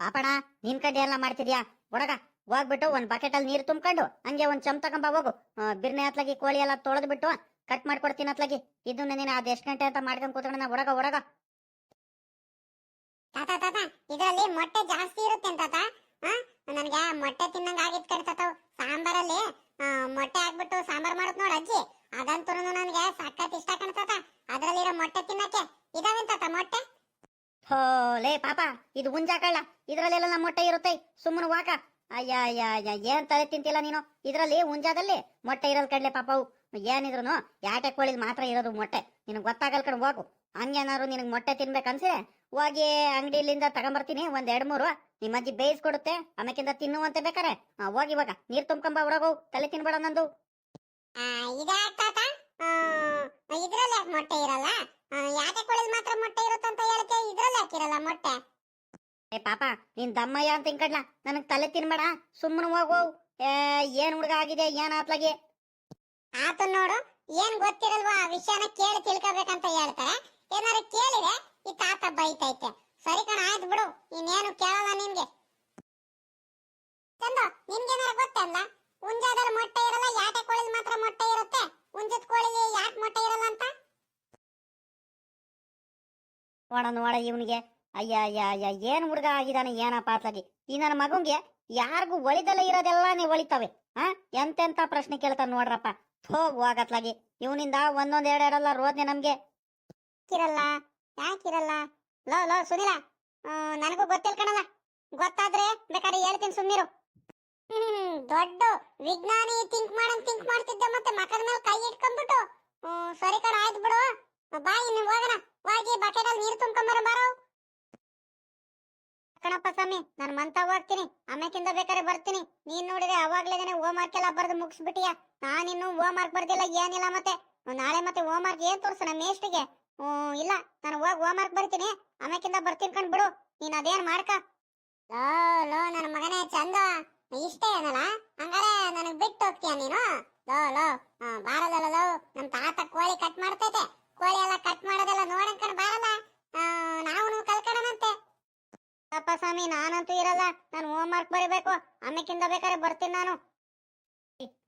ಪಾಪಣ ನಿನ್ ಕಡೆ ಎಲ್ಲ ಮಾಡ್ತಿದ್ಯಾ? ಹುಡುಗ ಹೋಗ್ಬಿಟ್ಟು ಒಂದ್ ಬಕೆಟ್ ಅಲ್ಲಿ ನೀರು ತುಂಬ್ಕೊಂಡು ಹಂಗೆ ಒಂದ್ ಚಮ್ ತಗೊಂಬ ಹೋಗು. ಬಿರ್ನೆ ಹತ್ಲಾಗಿ ಕೋಳಿ ಎಲ್ಲ ತೊಳೆದು ಬಿಟ್ಟು ಕಟ್ ಮಾಡ್ಕೊಡ್ತೀನಿ ಹತ್ಲಾಗಿ ಇದನ್ನ ನೀನು ಅದ್ ಎಷ್ಟ್ ಗಂಟೆ ಅಂತ ಮಾಡ್ಕೊಂಡ್ ಕೂತ್ಕೊಂಡ ಒಡಗ ಒಡಗ ತಾತ ತಾತ, ಇದರಲ್ಲಿ ಮೊಟ್ಟೆ ಜಾಸ್ತಿ ಇರುತ್ತೆ ತಾತ? ನನಗೆ ಮೊಟ್ಟೆ ತಿನ್ನಂಗ ಆಗಿತ್ ಕಣ್ ತಾತ ಸಾಂಬಾರಲ್ಲಿ ಮೊಟ್ಟೆ ಹಾಕ್ಬಿಟ್ಟು ಸಾಂಬಾರ್ ಮಾಡುತ್ ನೋಡ್ ಅಜ್ಜಿ. ಅದಂತೂ ನನ್ಗೆ ಸಖತ್ ಇಷ್ಟ ಕಣ್ತಾತ ಅದ್ರಲ್ಲಿರೋ ಮೊಟ್ಟೆ ತಿನ್ನಕ್ಕೆ ಇದಾವೆ ತಾತ ಮೊಟ್ಟೆ? ಹೋ, ಲೇ, ಪಾಪ, ಇದು ಹುಂಜಾಕಳ್ಳ ಇದ್ರಲ್ಲೆಲ್ಲ ನಮ್ಮ ಮೊಟ್ಟೆ ಇರುತ್ತೆ. ಸುಮ್ಮನೆ ವಾಕ. ಅಯ್ಯ ಅಯ್ಯ ಅಯ್ಯ ಏನ್ ತಲೆ ತಿಂತಿಲ್ಲ ನೀನು? ಇದ್ರಲ್ಲಿ ಹುಂಜಾದಲ್ಲಿ ಮೊಟ್ಟೆ ಇರೋದ್ ಕಡ್ಲೆ ಪಾಪವು. ಏನಿದ್ರು ಯಾಕೆ ಕೋಳಿದ್ ಮಾತ್ರ ಇರೋದು ಮೊಟ್ಟೆ? ನಿನಗ್ ಗೊತ್ತಾಗಲ್ ಕಡೆ ಹೋಗು. ಹಂಗೇನಾದ್ರು ನಿನಗ್ ಮೊಟ್ಟೆ ತಿನ್ಬೇಕನ್ಸಿದ್ರೆ ಹೋಗಿ ಅಂಗಡಿಲಿಂದ ತಗೊಂಬರ್ತೀನಿ, ಒಂದ್ ಎರಡ್ ಮೂರು. ನಿಮ್ಮ ಅಜ್ಜಿ ಬೇಯಿಸ್ಕೊಡುತ್ತೆ, ಆಮೇಕಿಂದ ತಿನ್ನುವಂತೆ ಬೇಕಾರೆ. ಹೋಗಿ ಇವಾಗ ನೀರ್ ತುಂಬ್ಕೊಂಬ, ಹೊರಗೋ ತಲೆ ತಿನ್ಬೇಡ ನಂದು. ಮೊಟ್ಟೆ ಇರಲ್ಲ? ಯಾಕೆ ಕೋಳಿಲ್ ಮಾತ್ರ ಮೊಟ್ಟೆ ಇರುತ್ತಂತ ಹೇಳಕ್ಕೆ ಇದ್ರಲ್ಲಿ ಹಾಕಿರಲ್ಲ ಮೊಟ್ಟೆ. ಏ ಪಾಪ ನಿನ್ ದಮ್ಮಯ್ಯ ಅಂತ ಹಿಂಕಡ್ಲ ನನಗ್ ತಲೆ ತಿನ್ಬೇಡ ಸುಮ್ಮನೆ ಹೋಗೋ ಏ ಏನ್ ಹುಡುಗ ಆಗಿದೆ ಏನ್ ಆತ್ಲಾಗಿ? ಆತ ನೋಡು ಏನ್ ಗೊತ್ತಿರಲ್ವಾ ಆ ವಿಷಯನ ಕೇಳಿ ತಿಳ್ಕೊಬೇಕಂತ ಹೇಳ್ತಾರೆ. ಏನಾರು ಕೇಳಿರ ಈ ತಾತ ಬೈತೈತೆ. ಸರಿ ಕಣ ಆಯ್ತು ಬಿಡು ಇನ್ನೇನು ಕೇಳಲ್ಲ ನಿನ್ಗೆ. ಚಂದು ನಿನ್ಗೇನಾರು ಗೊತ್ತಲ್ಲ ಹುಂಜಾದಲ್ಲಿ ಮೊಟ್ಟೆ ಇರಲ್ಲ ಯಾಟೆ ಕೋಳಿಲ್ ಮಾತ್ರ ಮೊಟ್ಟೆ ಇರುತ್ತೆ? ಹುಂಜದ ಕೋಳಿಗೆ ಯಾಕೆ ಮೊಟ್ಟೆ ಇರಲ್ಲ ಅಂತ? ನೋಡ ನೋಡ ಇವನಿಗೆ. ಅಯ್ಯ ಅಯ್ಯ ಅಯ್ಯ, ಏನ್ ಹುಡುಗ ಆಗಿದ್ದಾನೆ ಏನಪ್ಪ ಅತ್ಲಾಗಿ ಈ ನನ್ನ ಮಗುಂಗೆ ಯಾರಿಗೂ ಒಳಿದಲ್ಲ ಇರೋದೆಲ್ಲಾನೇ ಒಳಿತಾವೆ. ಹಾ ಎಂತೆಂತ ಪ್ರಶ್ನೆ ಕೇಳ್ತಾನೆ ನೋಡ್ರಪ್ಪ. ಹೋಗ್ ಹೋಗತ್ಲಾಗಿ. ಇವನಿಂದ ಒಂದೊಂದ್ ಎರಡು ಎರಡಲ್ಲ ರೋದ್ನೆ ನಮ್ಗೆ. ಇರಲ್ಲ ಯಾಕಿರಲ್ಲ ಲೋ ಲೋ, ಸುನಿಲ. ನನಗೂ ಗೊತ್ತಿಲ್ಲ ಕಣಲ್ಲ. ಗೊತ್ತಾದ್ರೆ ಬೇಕಾದ್ರೆ ಹೇಳ್ತೀನಿ ಸುಮ್ಮಿರು ಹ್ಮ್, ದೊಡ್ಡ ವಿಜ್ಞಾನಿ ಥಿಂಕ್ ಮಾಡಂಗ್ ಥಿಂಕ್ ಮಾಡ್ತಿದ್ದೆ ಮತ್ತೆ ಮಕ್ಕಳ ಮೇಲೆ ಕೈ ಇಟ್ಕೊಂಡ್ಬಿಟ್ಟು. ಸರಿ ಕಣ, ಆಯ್ತು ಬಿಡು. ಬಾ ಇನ್ನು ಹೋಗೋಣ. ಹೋಗಿ ಬಕೆಟ್ ಅಲ್ಲಿ ನೀರು ತುಂಬ್ಕೊಂಬರ ಬಾರೋ ಕಣಪ್ಪ ಸ್ವಾಮಿ, ನಾನು ಮಂತ ಹೋಗ್ತೀನಿ. ಆಮೇಕಿಂದ ಬೇಕಾದ್ರೆ ಬರ್ತೀನಿ. ನೀನ್ ನೋಡಿದ್ರೆ ಅವಾಗ್ಲೇನೆ ಹೋಮ್ ವರ್ಕ್ ಎಲ್ಲ ಬರ್ದು ಮುಗಿಸ್ಬಿಟ್ಟಿಯ? ನಾನಿನ್ನು ಹೋಮ್ ವರ್ಕ್ ಬರ್ದಿಲ್ಲ, ಏನಿಲ್ಲ ಮತ್ತೆ. ನಾಳೆ ಮತ್ತೆ ಹೋಮ್ ವರ್ಕ್ ಏನ್ ತೋರ್ಸೋಣ ಮೇಷ್ಟಿಗೆ ಹ್ಮ್, ಇಲ್ಲ, ನಾನು ಹೋಗಿ ಹೋಮ್ ವರ್ಕ್ ಬರ್ತೀನಿ ಆಮೇಕಿಂದ ಬರ್ತೀನಿ ಕಣ್ ಬಿಡು. ನೀನ್ ಅದೇನ್ ಮಾಡ್ಕ? ಲೋ ಲೋ ನನ್ನ ಮಗನೇ ಚಂದ. ಇಷ್ಟೇ ಏನಲ್ಲ ಹಂಗಾರೆ ನನಗ್ ಬಿಟ್ಟು ಹೋಗ್ತೀಯ ನೀನು? ಲೋ ಲೋ ಬಾರದಲ್ಲ ಲೋ ನಮ್ ತಾತ ಕೋಳಿ ಕಟ್ ಮಾಡ್ತೈತೆ. ಕೋಳಿ ಎಲ್ಲ ಕಟ್ ಮಾಡೋದೆಲ್ಲ ನೋಡಂಕಣ ಕಣ್ ಬಾರಲ್ಲ. ನಾವು ಕಲ್ಕಣನಂತೆ. ಅಪ್ಪ ಸ್ವಾಮಿ, ನಾನಂತೂ ಇರಲ್ಲ. ನಾನು ಹೋಮ್ ವರ್ಕ್ ಬರೀಬೇಕು. ಆಮೇಕಿಂದ ಬೇಕಾದ್ರೆ ಬರ್ತೀನಿ ನಾನು.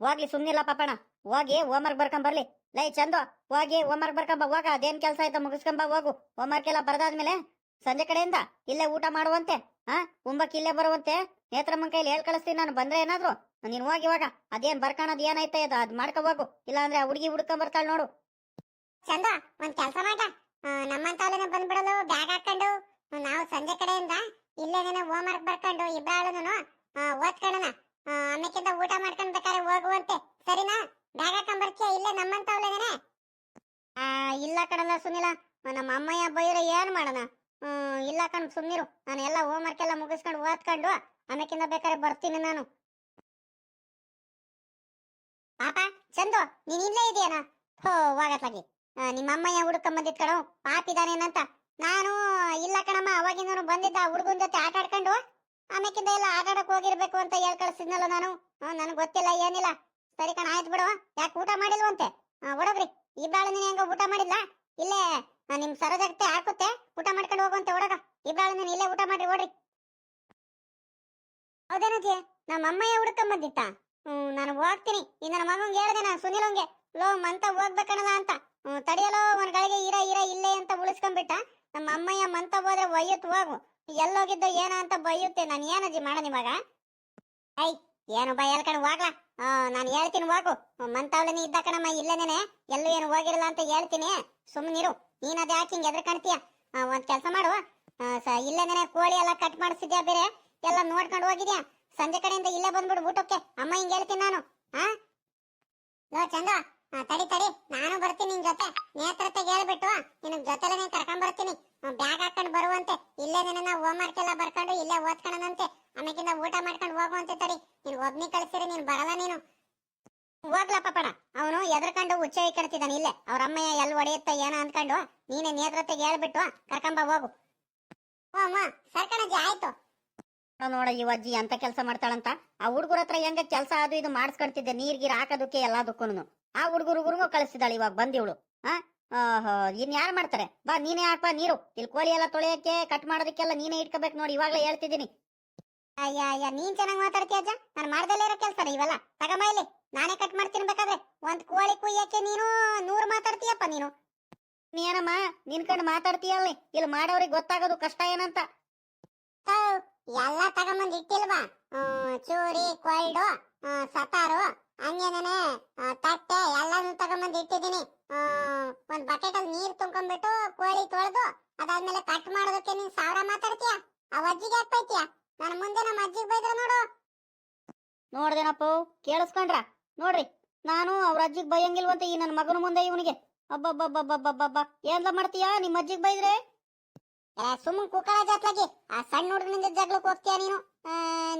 ಹೋಗ್ಲಿ ಸುಮ್ನಿಲ್ಲ ಪಾಪಣ ಹೋಗಿ ಹೋಮ್ ವರ್ಕ್ ಬರ್ಕೊಂಡ್ ಬರ್ಲಿ. ಲೈ, ಚಂದ. ಹೋಗಿ ಹೋಮ್ ವರ್ಕ್ ಬರ್ಕೊಂಬ ಹೋಗ. ಅದೇನ್ ಕೆಲಸ ಆಯ್ತಾ ಮುಗಿಸ್ಕೊಂಬ ಹೋಗು. ಹೋಮ್ ವರ್ಕ್ ಎಲ್ಲ ಬರ್ದಾದ್ಮೇಲೆ ಸಂಜೆ ಕಡೆಯಿಂದ ಇಲ್ಲೇ ಊಟ ಮಾಡುವಂತೆ. ಹಾ ಉಂಬಕ್ ಇಲ್ಲೇ ಬರುವಂತೆ. ನೇತ್ರಮ್ಮನ ಕೈಲಿ ಹೇಳ್ ಕಳಿಸ್ತೀನಿ ನಾನು. ಬಂದ್ರೆ ಏನಾದ್ರು? ನೀನ್ ಹೋಗಿ ಇವಾಗ ಅದೇನ್ ಬರ್ಕೊಳದ್ ಏನಾಯ್ತಾ ಅದು ಅದ್ ಮಾಡ್ಕೊ ಹೋಗು. ಇಲ್ಲ ಅಂದ್ರೆ ಆ ಹುಡುಗಿ ಹುಡ್ಕೊಂಡ್ ಬರ್ತಾಳ ನೋಡು. ಚಂದ, ಒಂದ್ ಕೆಲಸ ಮಾಡ. ನಮ್ಮಂತವಲೇನೆ ಬಂದ್ಬಿಡಲು ಬ್ಯಾಗ್ ಹಾಕೊಂಡು. ನಾವು ಸಂಜೆ ಕಡೆಯಿಂದ ಇಲ್ಲೇನೇನೋ ಹೋಮ್ ವರ್ಕ್ ಬರ್ಕೊಂಡು ಇಬ್ಬರಾಳುನು ಓದ್ಕೊಳ್ಳೋಣ. ಆಮೇಕಿಂದ ಊಟ ಮಾಡ್ಕೊಂಡ್ ಬೇಕಾದ್ರೆ ಹೋಗುವಂತೆ. ಸರಿನಾ? ಬ್ಯಾಗ್ ಹಾಕೊಂಡ್ ಬರ್ತೀಯ? ಇಲ್ಲೇ ನಮ್ಮಂತವಲೇನೆ ಇಲ್ಲ ಕಣಲ್ಲ ಸುನಿಲ. ನಮ್ಮ ಅಮ್ಮಯ್ಯ ಬೈರ ಏನ್ ಮಾಡೋಣ? ಹ್ಮ್ ಇಲ್ಲ ಕಣ್ ಸುಮ್ನಿರು. ನಾನು ಎಲ್ಲ ಹೋಮ್ ವರ್ಕ್ ಎಲ್ಲ ಮುಗಿಸ್ಕೊಂಡು ಓದ್ಕೊಂಡು ಆಮೇಕಿಂದ ಬೇಕಾದ್ರೆ ಬರ್ತೀನಿ ನಾನು. ಪಾಪ, ಚಂದು, ನೀನ್ ಇಲ್ಲೇ ಇದೆಯೇನ? ಹೋ ಹೋಗತ್ಲಾಗಿ ಆ, ನಿಮ್ಮ ಅಮ್ಮಯ್ಯ ಹುಡುಕ ಬಂದಿದ್ ಕಣೋ? ಪಾಪಿದಾನೇನಂತ ನಾನು ಇಲ್ಲ ಕಣಮ್ಮ ಅವಾಗಿಂದನು ಬಂದಿದ್ದ ಹುಡುಗನ ಜೊತೆ ಆಟ ಆಡ್ಕೊಂಡು ಆಮೇಕಿಂದ ಎಲ್ಲ ಆಟ ಆಡಕ್ ಹೋಗಿರ್ಬೇಕು ಅಂತ ಹೇಳ್ ಕಳ್ಸಿದ್ನಲ್ಲ ನಾನು. ನನಗೆ ಗೊತ್ತಿಲ್ಲ ಏನಿಲ್ಲ. ಸರಿ ಕಣ ಆಯ್ತು ಬಿಡು. ಯಾಕೆ ಊಟ ಮಾಡಿಲ್ವಂತೆ? ಹೊಡಗ್ರಿ ಇಬ್ಬಾಳು ನೀನು ಹೆಂಗ ಊಟ ಮಾಡಿಲ್ಲ? ಇಲ್ಲೇ ನಿಮ್ ಸರೋಜಕ್ಕೆ ಹಾಕುತ್ತೆ ಊಟ ಮಾಡ್ಕೊಂಡು ಹೋಗುವಂತೆ ಹೊಡಗ ಇಬ್ಬಾಳು ನೀನು ಇಲ್ಲೇ ಊಟ ಮಾಡ್ರಿ ಓಡ್ರಿ. ಹೌದೇನಜ್ಜಿ ನಮ್ಮ ಅಮ್ಮಯ್ಯ ಹುಡುಕ ಬಂದಿತ್ತ? ಹ್ಮ್ ನಾನು ಹೋಗ್ತೀನಿ. ಈ ನನ್ನ ಮಗಂಗೆ ಹೇಳ್ದೆ ನಾನು ಸುನಿಲಂಗೆ ಲೋ ಮಂತ ಹೋಗ್ಬೇಕಣಲ್ಲ ಅಂತ. ತಡಿಯಲೋ ಒಂದ್ ಗಳಿಗೆ ಇರ ಇರ ಇಲ್ಲೇ ಅಂತ ಉಳಿಸ್ಕೊಂಡ್ಬಿಟ್ಟ. ನಮ್ಮ ಅಮ್ಮಯ್ಯ ಮಂತ ಹೋದ್ರೆ ಒಯ್ಯತ್ ಹೋಗು. ಎಲ್ಲೋಗಿದ್ದು ಏನ ಅಂತ ಬೈಯುತ್ತೆ. ನಾನು ಏನಜ್ಜಿ ಮಾಡೋಣ ಇವಾಗ ಐ ಏನು ಬೈ ಹೇಳ್ಕೊಂಡು ಹೋಗ್ಲಾ? ನಾನು ಹೇಳ್ತೀನಿ ಹೋಗು. ಮಂತಾವಳಿನ ಇದ್ದ ಕಣಮ್ಮ ಇಲ್ಲೇನೇನೆ? ಎಲ್ಲೂ ಏನು ಹೋಗಿರಲ್ಲ ಅಂತ ಹೇಳ್ತೀನಿ. ಸುಮ್ಮನಿರು ನೀನ್ ಅದೇ ಯಾಕೆ ಹಿಂಗೆ ಎದ್ರ ಕಾಣ್ತೀಯ ಆ, ಒಂದ್ ಕೆಲಸ ಮಾಡು. ಇಲ್ಲೇನೆ ಕೋಳಿ ಎಲ್ಲ ಕಟ್ ಮಾಡಿಸಿದ್ಯಾ ಬೇರೆ? ಎಲ್ಲ ನೋಡ್ಕೊಂಡು ಹೋಗಿದ್ಯಾ? ಸಂಜೆ ಕಡೆಯಿಂದ ಇಲ್ಲೇ ಬಂದ್ಬಿಡು ಊಟಕ್ಕೆ. ಅಮ್ಮ ಹಿಂಗೆ ಹೇಳ್ತೀನಿ ನಾನು. ಹಾ ಚಂದ ತಡಿ ತಡಿ. ನಾನು ಬರ್ತೀನಿ ನಿನ್ ಜೊತೆ. ನೇತ್ರತೆ ಹೇಳ್ಬಿಟ್ಟು ನಿನ್ ಜೊತೆಲೆ ಕರ್ಕೊಂಡ್ ಬರ್ತೀನಿ. ಬ್ಯಾಗ್ ಹಾಕೊಂಡ್ ಬರುವಂತೆ. ಇಲ್ಲೇ ನಿನ್ನ ಹೋಮ್ ವರ್ಕ್ ಎಲ್ಲ ಬರ್ಕೊಂಡು ಇಲ್ಲೇ ಓದ್ಕೊಂಡಂತೆ ಆಮೇಕಿಂದ ಊಟ ಮಾಡ್ಕೊಂಡು ಹೋಗುವಂತೆ ತಡಿ. ನೀನ್ ಒಬ್ನಿ ಕಳ್ಸಿರಿ, ನೀನ್ ಬರಲ್ಲ ನೀನು. ಹೋಗ್ಲಪ್ಪ ಪಡ. ಅವನು ಎದ್ರಕೊಂಡು ಉಚ್ಚೈ ಕಡ್ತಿದ್ದಾನೆ ಇಲ್ಲೇ. ಅವ್ರ ಅಮ್ಮಯ್ಯ ಎಲ್ಲಿ ಹೊಡೆಯುತ್ತ ಏನೋ ಅನ್ಕೊಂಡು ನೀನೆ ನೇತ್ರತೆಗೆ ಹೇಳ್ಬಿಟ್ಟು ಕರ್ಕೊಂಬ ಹೋಗು. ಓ, ಅಮ್ಮ ಆಯ್ತು. ನೋಡ, ಈ ಅಜ್ಜಿ ಅಂತ ಕೆಲಸ ಮಾಡ್ತಾಳಂತ. ಆ ಹುಡುಗರ ಹತ್ರ ಹೆಂಗ ಕೆಲಸ ಅದು ಇದು ಮಾಡಿಸ್ಕೊಳ್ತಿದ್ದೆ ನೀರ್, ಗೀರ್ ಹಾಕೋದಕ್ಕೆ ಎಲ್ಲದಕ್ಕೂನು ಆ ಹುಡುಗರು ಕಳಿಸ್ತಿದ್ದಾಳೆ ಇವಾಗ, ಬಂದಿವಳು. ಇನ್ ಯಾರು ಮಾಡ್ತಾರೆ? ಬಾ, ನೀನೇ ಹಾಕ್ಬಾ ನೀರು. ಇಲ್ಲಿ ಕೋಳಿ ಎಲ್ಲ ತೊಳೆಯಕ್ಕೆ ಕಟ್ ಮಾಡೋದಕ್ಕೆಲ್ಲ ನೀನೇ ಇಟ್ಕೋಬೇಕು ನೋಡಿ, ಇವಾಗಲೇ ಹೇಳ್ತಿದ್ದೀನಿ. ಅಯ್ಯ ಅಯ್ಯ, ನೀನ್ ಚೆನ್ನಾಗಿ ಮಾತಾಡ್ತೀಯ ಅಜ್ಜ? ನಾನು ಮಾಡ್ದಲ್ಲೇ ಇರೋ ಕೆಲಸ ಇವೆಲ್ಲ. ತಗಮ್ಮ ಇಲ್ಲಿ ನಾನೇ ಕಟ್ ಮಾಡ್ತೀನಿ ಬೇಕಾದ್ರೆ. ಒಂದ್ ಕೋಳಿ ಕುಯ್ಯಕ್ಕೆ ನೀನು ನೂರ್ ಮಾತಾಡ್ತೀಯಪ್ಪ ನೀನು. ನೀನಮ್ಮ ನಿನ್ ಮಾತಾಡ್ತೀಯ ಮಾತಾಡ್ತೀಯಲ್ಲಿ ಇಲ್ಲಿ ಮಾಡೋರಿಗೆ ಗೊತ್ತಾಗೋದು ಕಷ್ಟ ಏನಂತ? ಎಲ್ಲ ತಗೊಂಬಂದ್ ಇಟ್ಟಿಲ್ವಾ? ಚೂರಿ ಕೊಲ್ಡು ಸತಾರು. ಹಂಗೇನೇನೆ ಆ, ತಟ್ಟೆ ಎಲ್ಲಾನು ತಗೊಂಬಂದ್ ಇಟ್ಟಿದ್ದೀನಿ. ಒಂದ್ ಬಕೆಟ್ ಅಲ್ಲಿ ನೀರ್ ತುಂಬ್ಕೊಂಡ್ಬಿಟ್ಟು ಕೋಳಿ ತೊಳೆದು ಅದಾದ್ಮೇಲೆ ಕಟ್ ಮಾಡೋದಕ್ಕೆ ನೀನ್ ಸಾವಿರ ಮಾತಾಡ್ತೀಯ? ಆ ಅಜ್ಜಿಗೆ ಯಾಕೆ ಬೈತೀಯ? ನಾನು ಮುಂದೆ ನಮ್ಮ ಅಜ್ಜಿಗೆ ಬೈದ್ರ ನೋಡು. ನೋಡ್ದೇನಪ್ಪ ಕೇಳಿಸ್ಕೊಂಡ್ರ? ನೋಡ್ರಿ ನಾನು ಅವ್ರ ಅಜ್ಜಿಗೆ ಬೈಯಂಗಿಲ್ವಂತ ಈ ನನ್ನ ಮಗನ ಮುಂದೆ ಇವನಿಗೆ. ಅಬ್ಬಬ್ಬಬ್ಬಬ್ಬಬ್ಬಬ್ಬ ಏನ್ಲ ಮಾಡ್ತೀಯ ನಿಮ್ಮ ಅಜ್ಜಿಗೆ ಬೈದ್ರೆ? ಸುಮ್ಮನ್ ಕುಕ್ಕಳ ಜಾತ್ಲಾಗಿ. ಆ ಸಣ್ಣ ಹುಡುಗನಿಂದ ಜಗ್ಲಕ್ ಹೋಗ್ತೀಯ ನೀನು?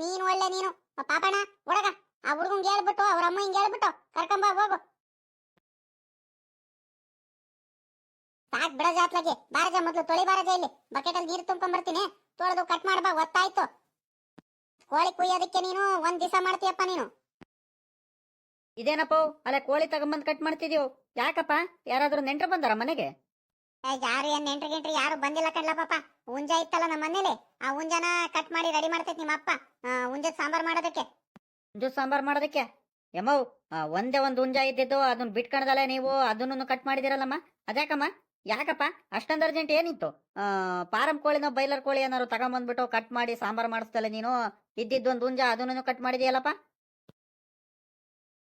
ನೀನು ಒಳ್ಳೆ ನೀನು. ಪಾಪಣ ಒಡಗ ಆ ಹುಡುಗಂಗೆ ಹೇಳ್ಬಿಟ್ಟು ಅವ್ರ ಅಮ್ಮ ಹಿಂಗೆ ಹೇಳ್ಬಿಟ್ಟು ಕರ್ಕೊಂಬ ಹೋಗು. ಸಾಕ್ ಬಿಡ ಜಾತ್ಲಗೆ. ಬಾರಜ ಮೊದ್ಲು ತೊಳಿ ಬಾರಜ ಇಲ್ಲಿ. ಬಕೆಟ್ ಅಲ್ಲಿ ನೀರು ತುಂಬ್ಕೊಂಡ್ ಬರ್ತೀನಿ. ತೊಳೆದು ಕಟ್ ಮಾಡ್ಬಾ ಒತ್ತಾಯ್ತು ಕೋಳಿ ಕುಯ್ಯೋದಕ್ಕೆ ನೀನು ಒಂದ್ ದಿವಸ ಮಾಡ್ತೀಯಪ್ಪ ನೀನು. ಇದೇನಪ್ಪ? ಅಲ್ಲೇ ಕೋಳಿ ತಗೊಂಬಂದ್ ಕಟ್ ಮಾಡ್ತಿದ್ಯೋ? ಯಾಕಪ್ಪ? ಯಾರಾದ್ರೂ ನೆಂಟ್ರು ಬಂದಾರ ಮನೆಗೆ? ಯಾರು ಏನ್ ನೆಂಟ್ರಿ ಗೆಂಟ್ರಿ ಯಾರು ಬಂದಿಲ್ಲ ಕಣ್ಲ ಪಾಪ. ಹುಂಜ ಇತ್ತಲ್ಲ ನಮ್ಮ ಮನೇಲಿ ಆ ಹುಂಜನ ಕಟ್ ಮಾಡಿ ರೆಡಿ ಮಾಡ್ತೈತಿ ನಿಮ್ಮ ಅಪ್ಪ ಹುಂಜದ ಸಾಂಬಾರ್ ಮಾಡೋದಕ್ಕೆ. ಹುಂಜು ಸಾಂಬಾರ್ ಮಾಡೋದಕ್ಕೆ? ಯಮ್ಮವ್ ಒಂದೇ ಒಂದು ಹುಂಜ ಇದ್ದಿದ್ದು ಅದನ್ನ ಬಿಟ್ಕಣದಲ್ಲ ನೀವು ಅದನ್ನು ಕಟ್ ಮಾಡಿದಿರಲ್ಲಮ್ಮ ಅದ್ಯಾಕಮ್ಮ? ಯಾಕಪ್ಪ? ಅಷ್ಟೊಂದು ಅರ್ಜೆಂಟ್ ಏನಿತ್ತು? ಪಾರಂ ಕೋಳಿನ ಬೈಲರ್ ಕೋಳಿ ಏನಾರು ತಗೊಂಬಂದ್ಬಿಟ್ಟು ಕಟ್ ಮಾಡಿ ಸಾಂಬಾರ್ ಮಾಡಿಸ್ತಲ್ಲ ನೀನು? ಇದ್ದಿದ್ದು ಒಂದು ಹುಂಜ ಅದನ್ನು ಕಟ್ ಮಾಡಿದೆಯಲ್ಲಪ್ಪ?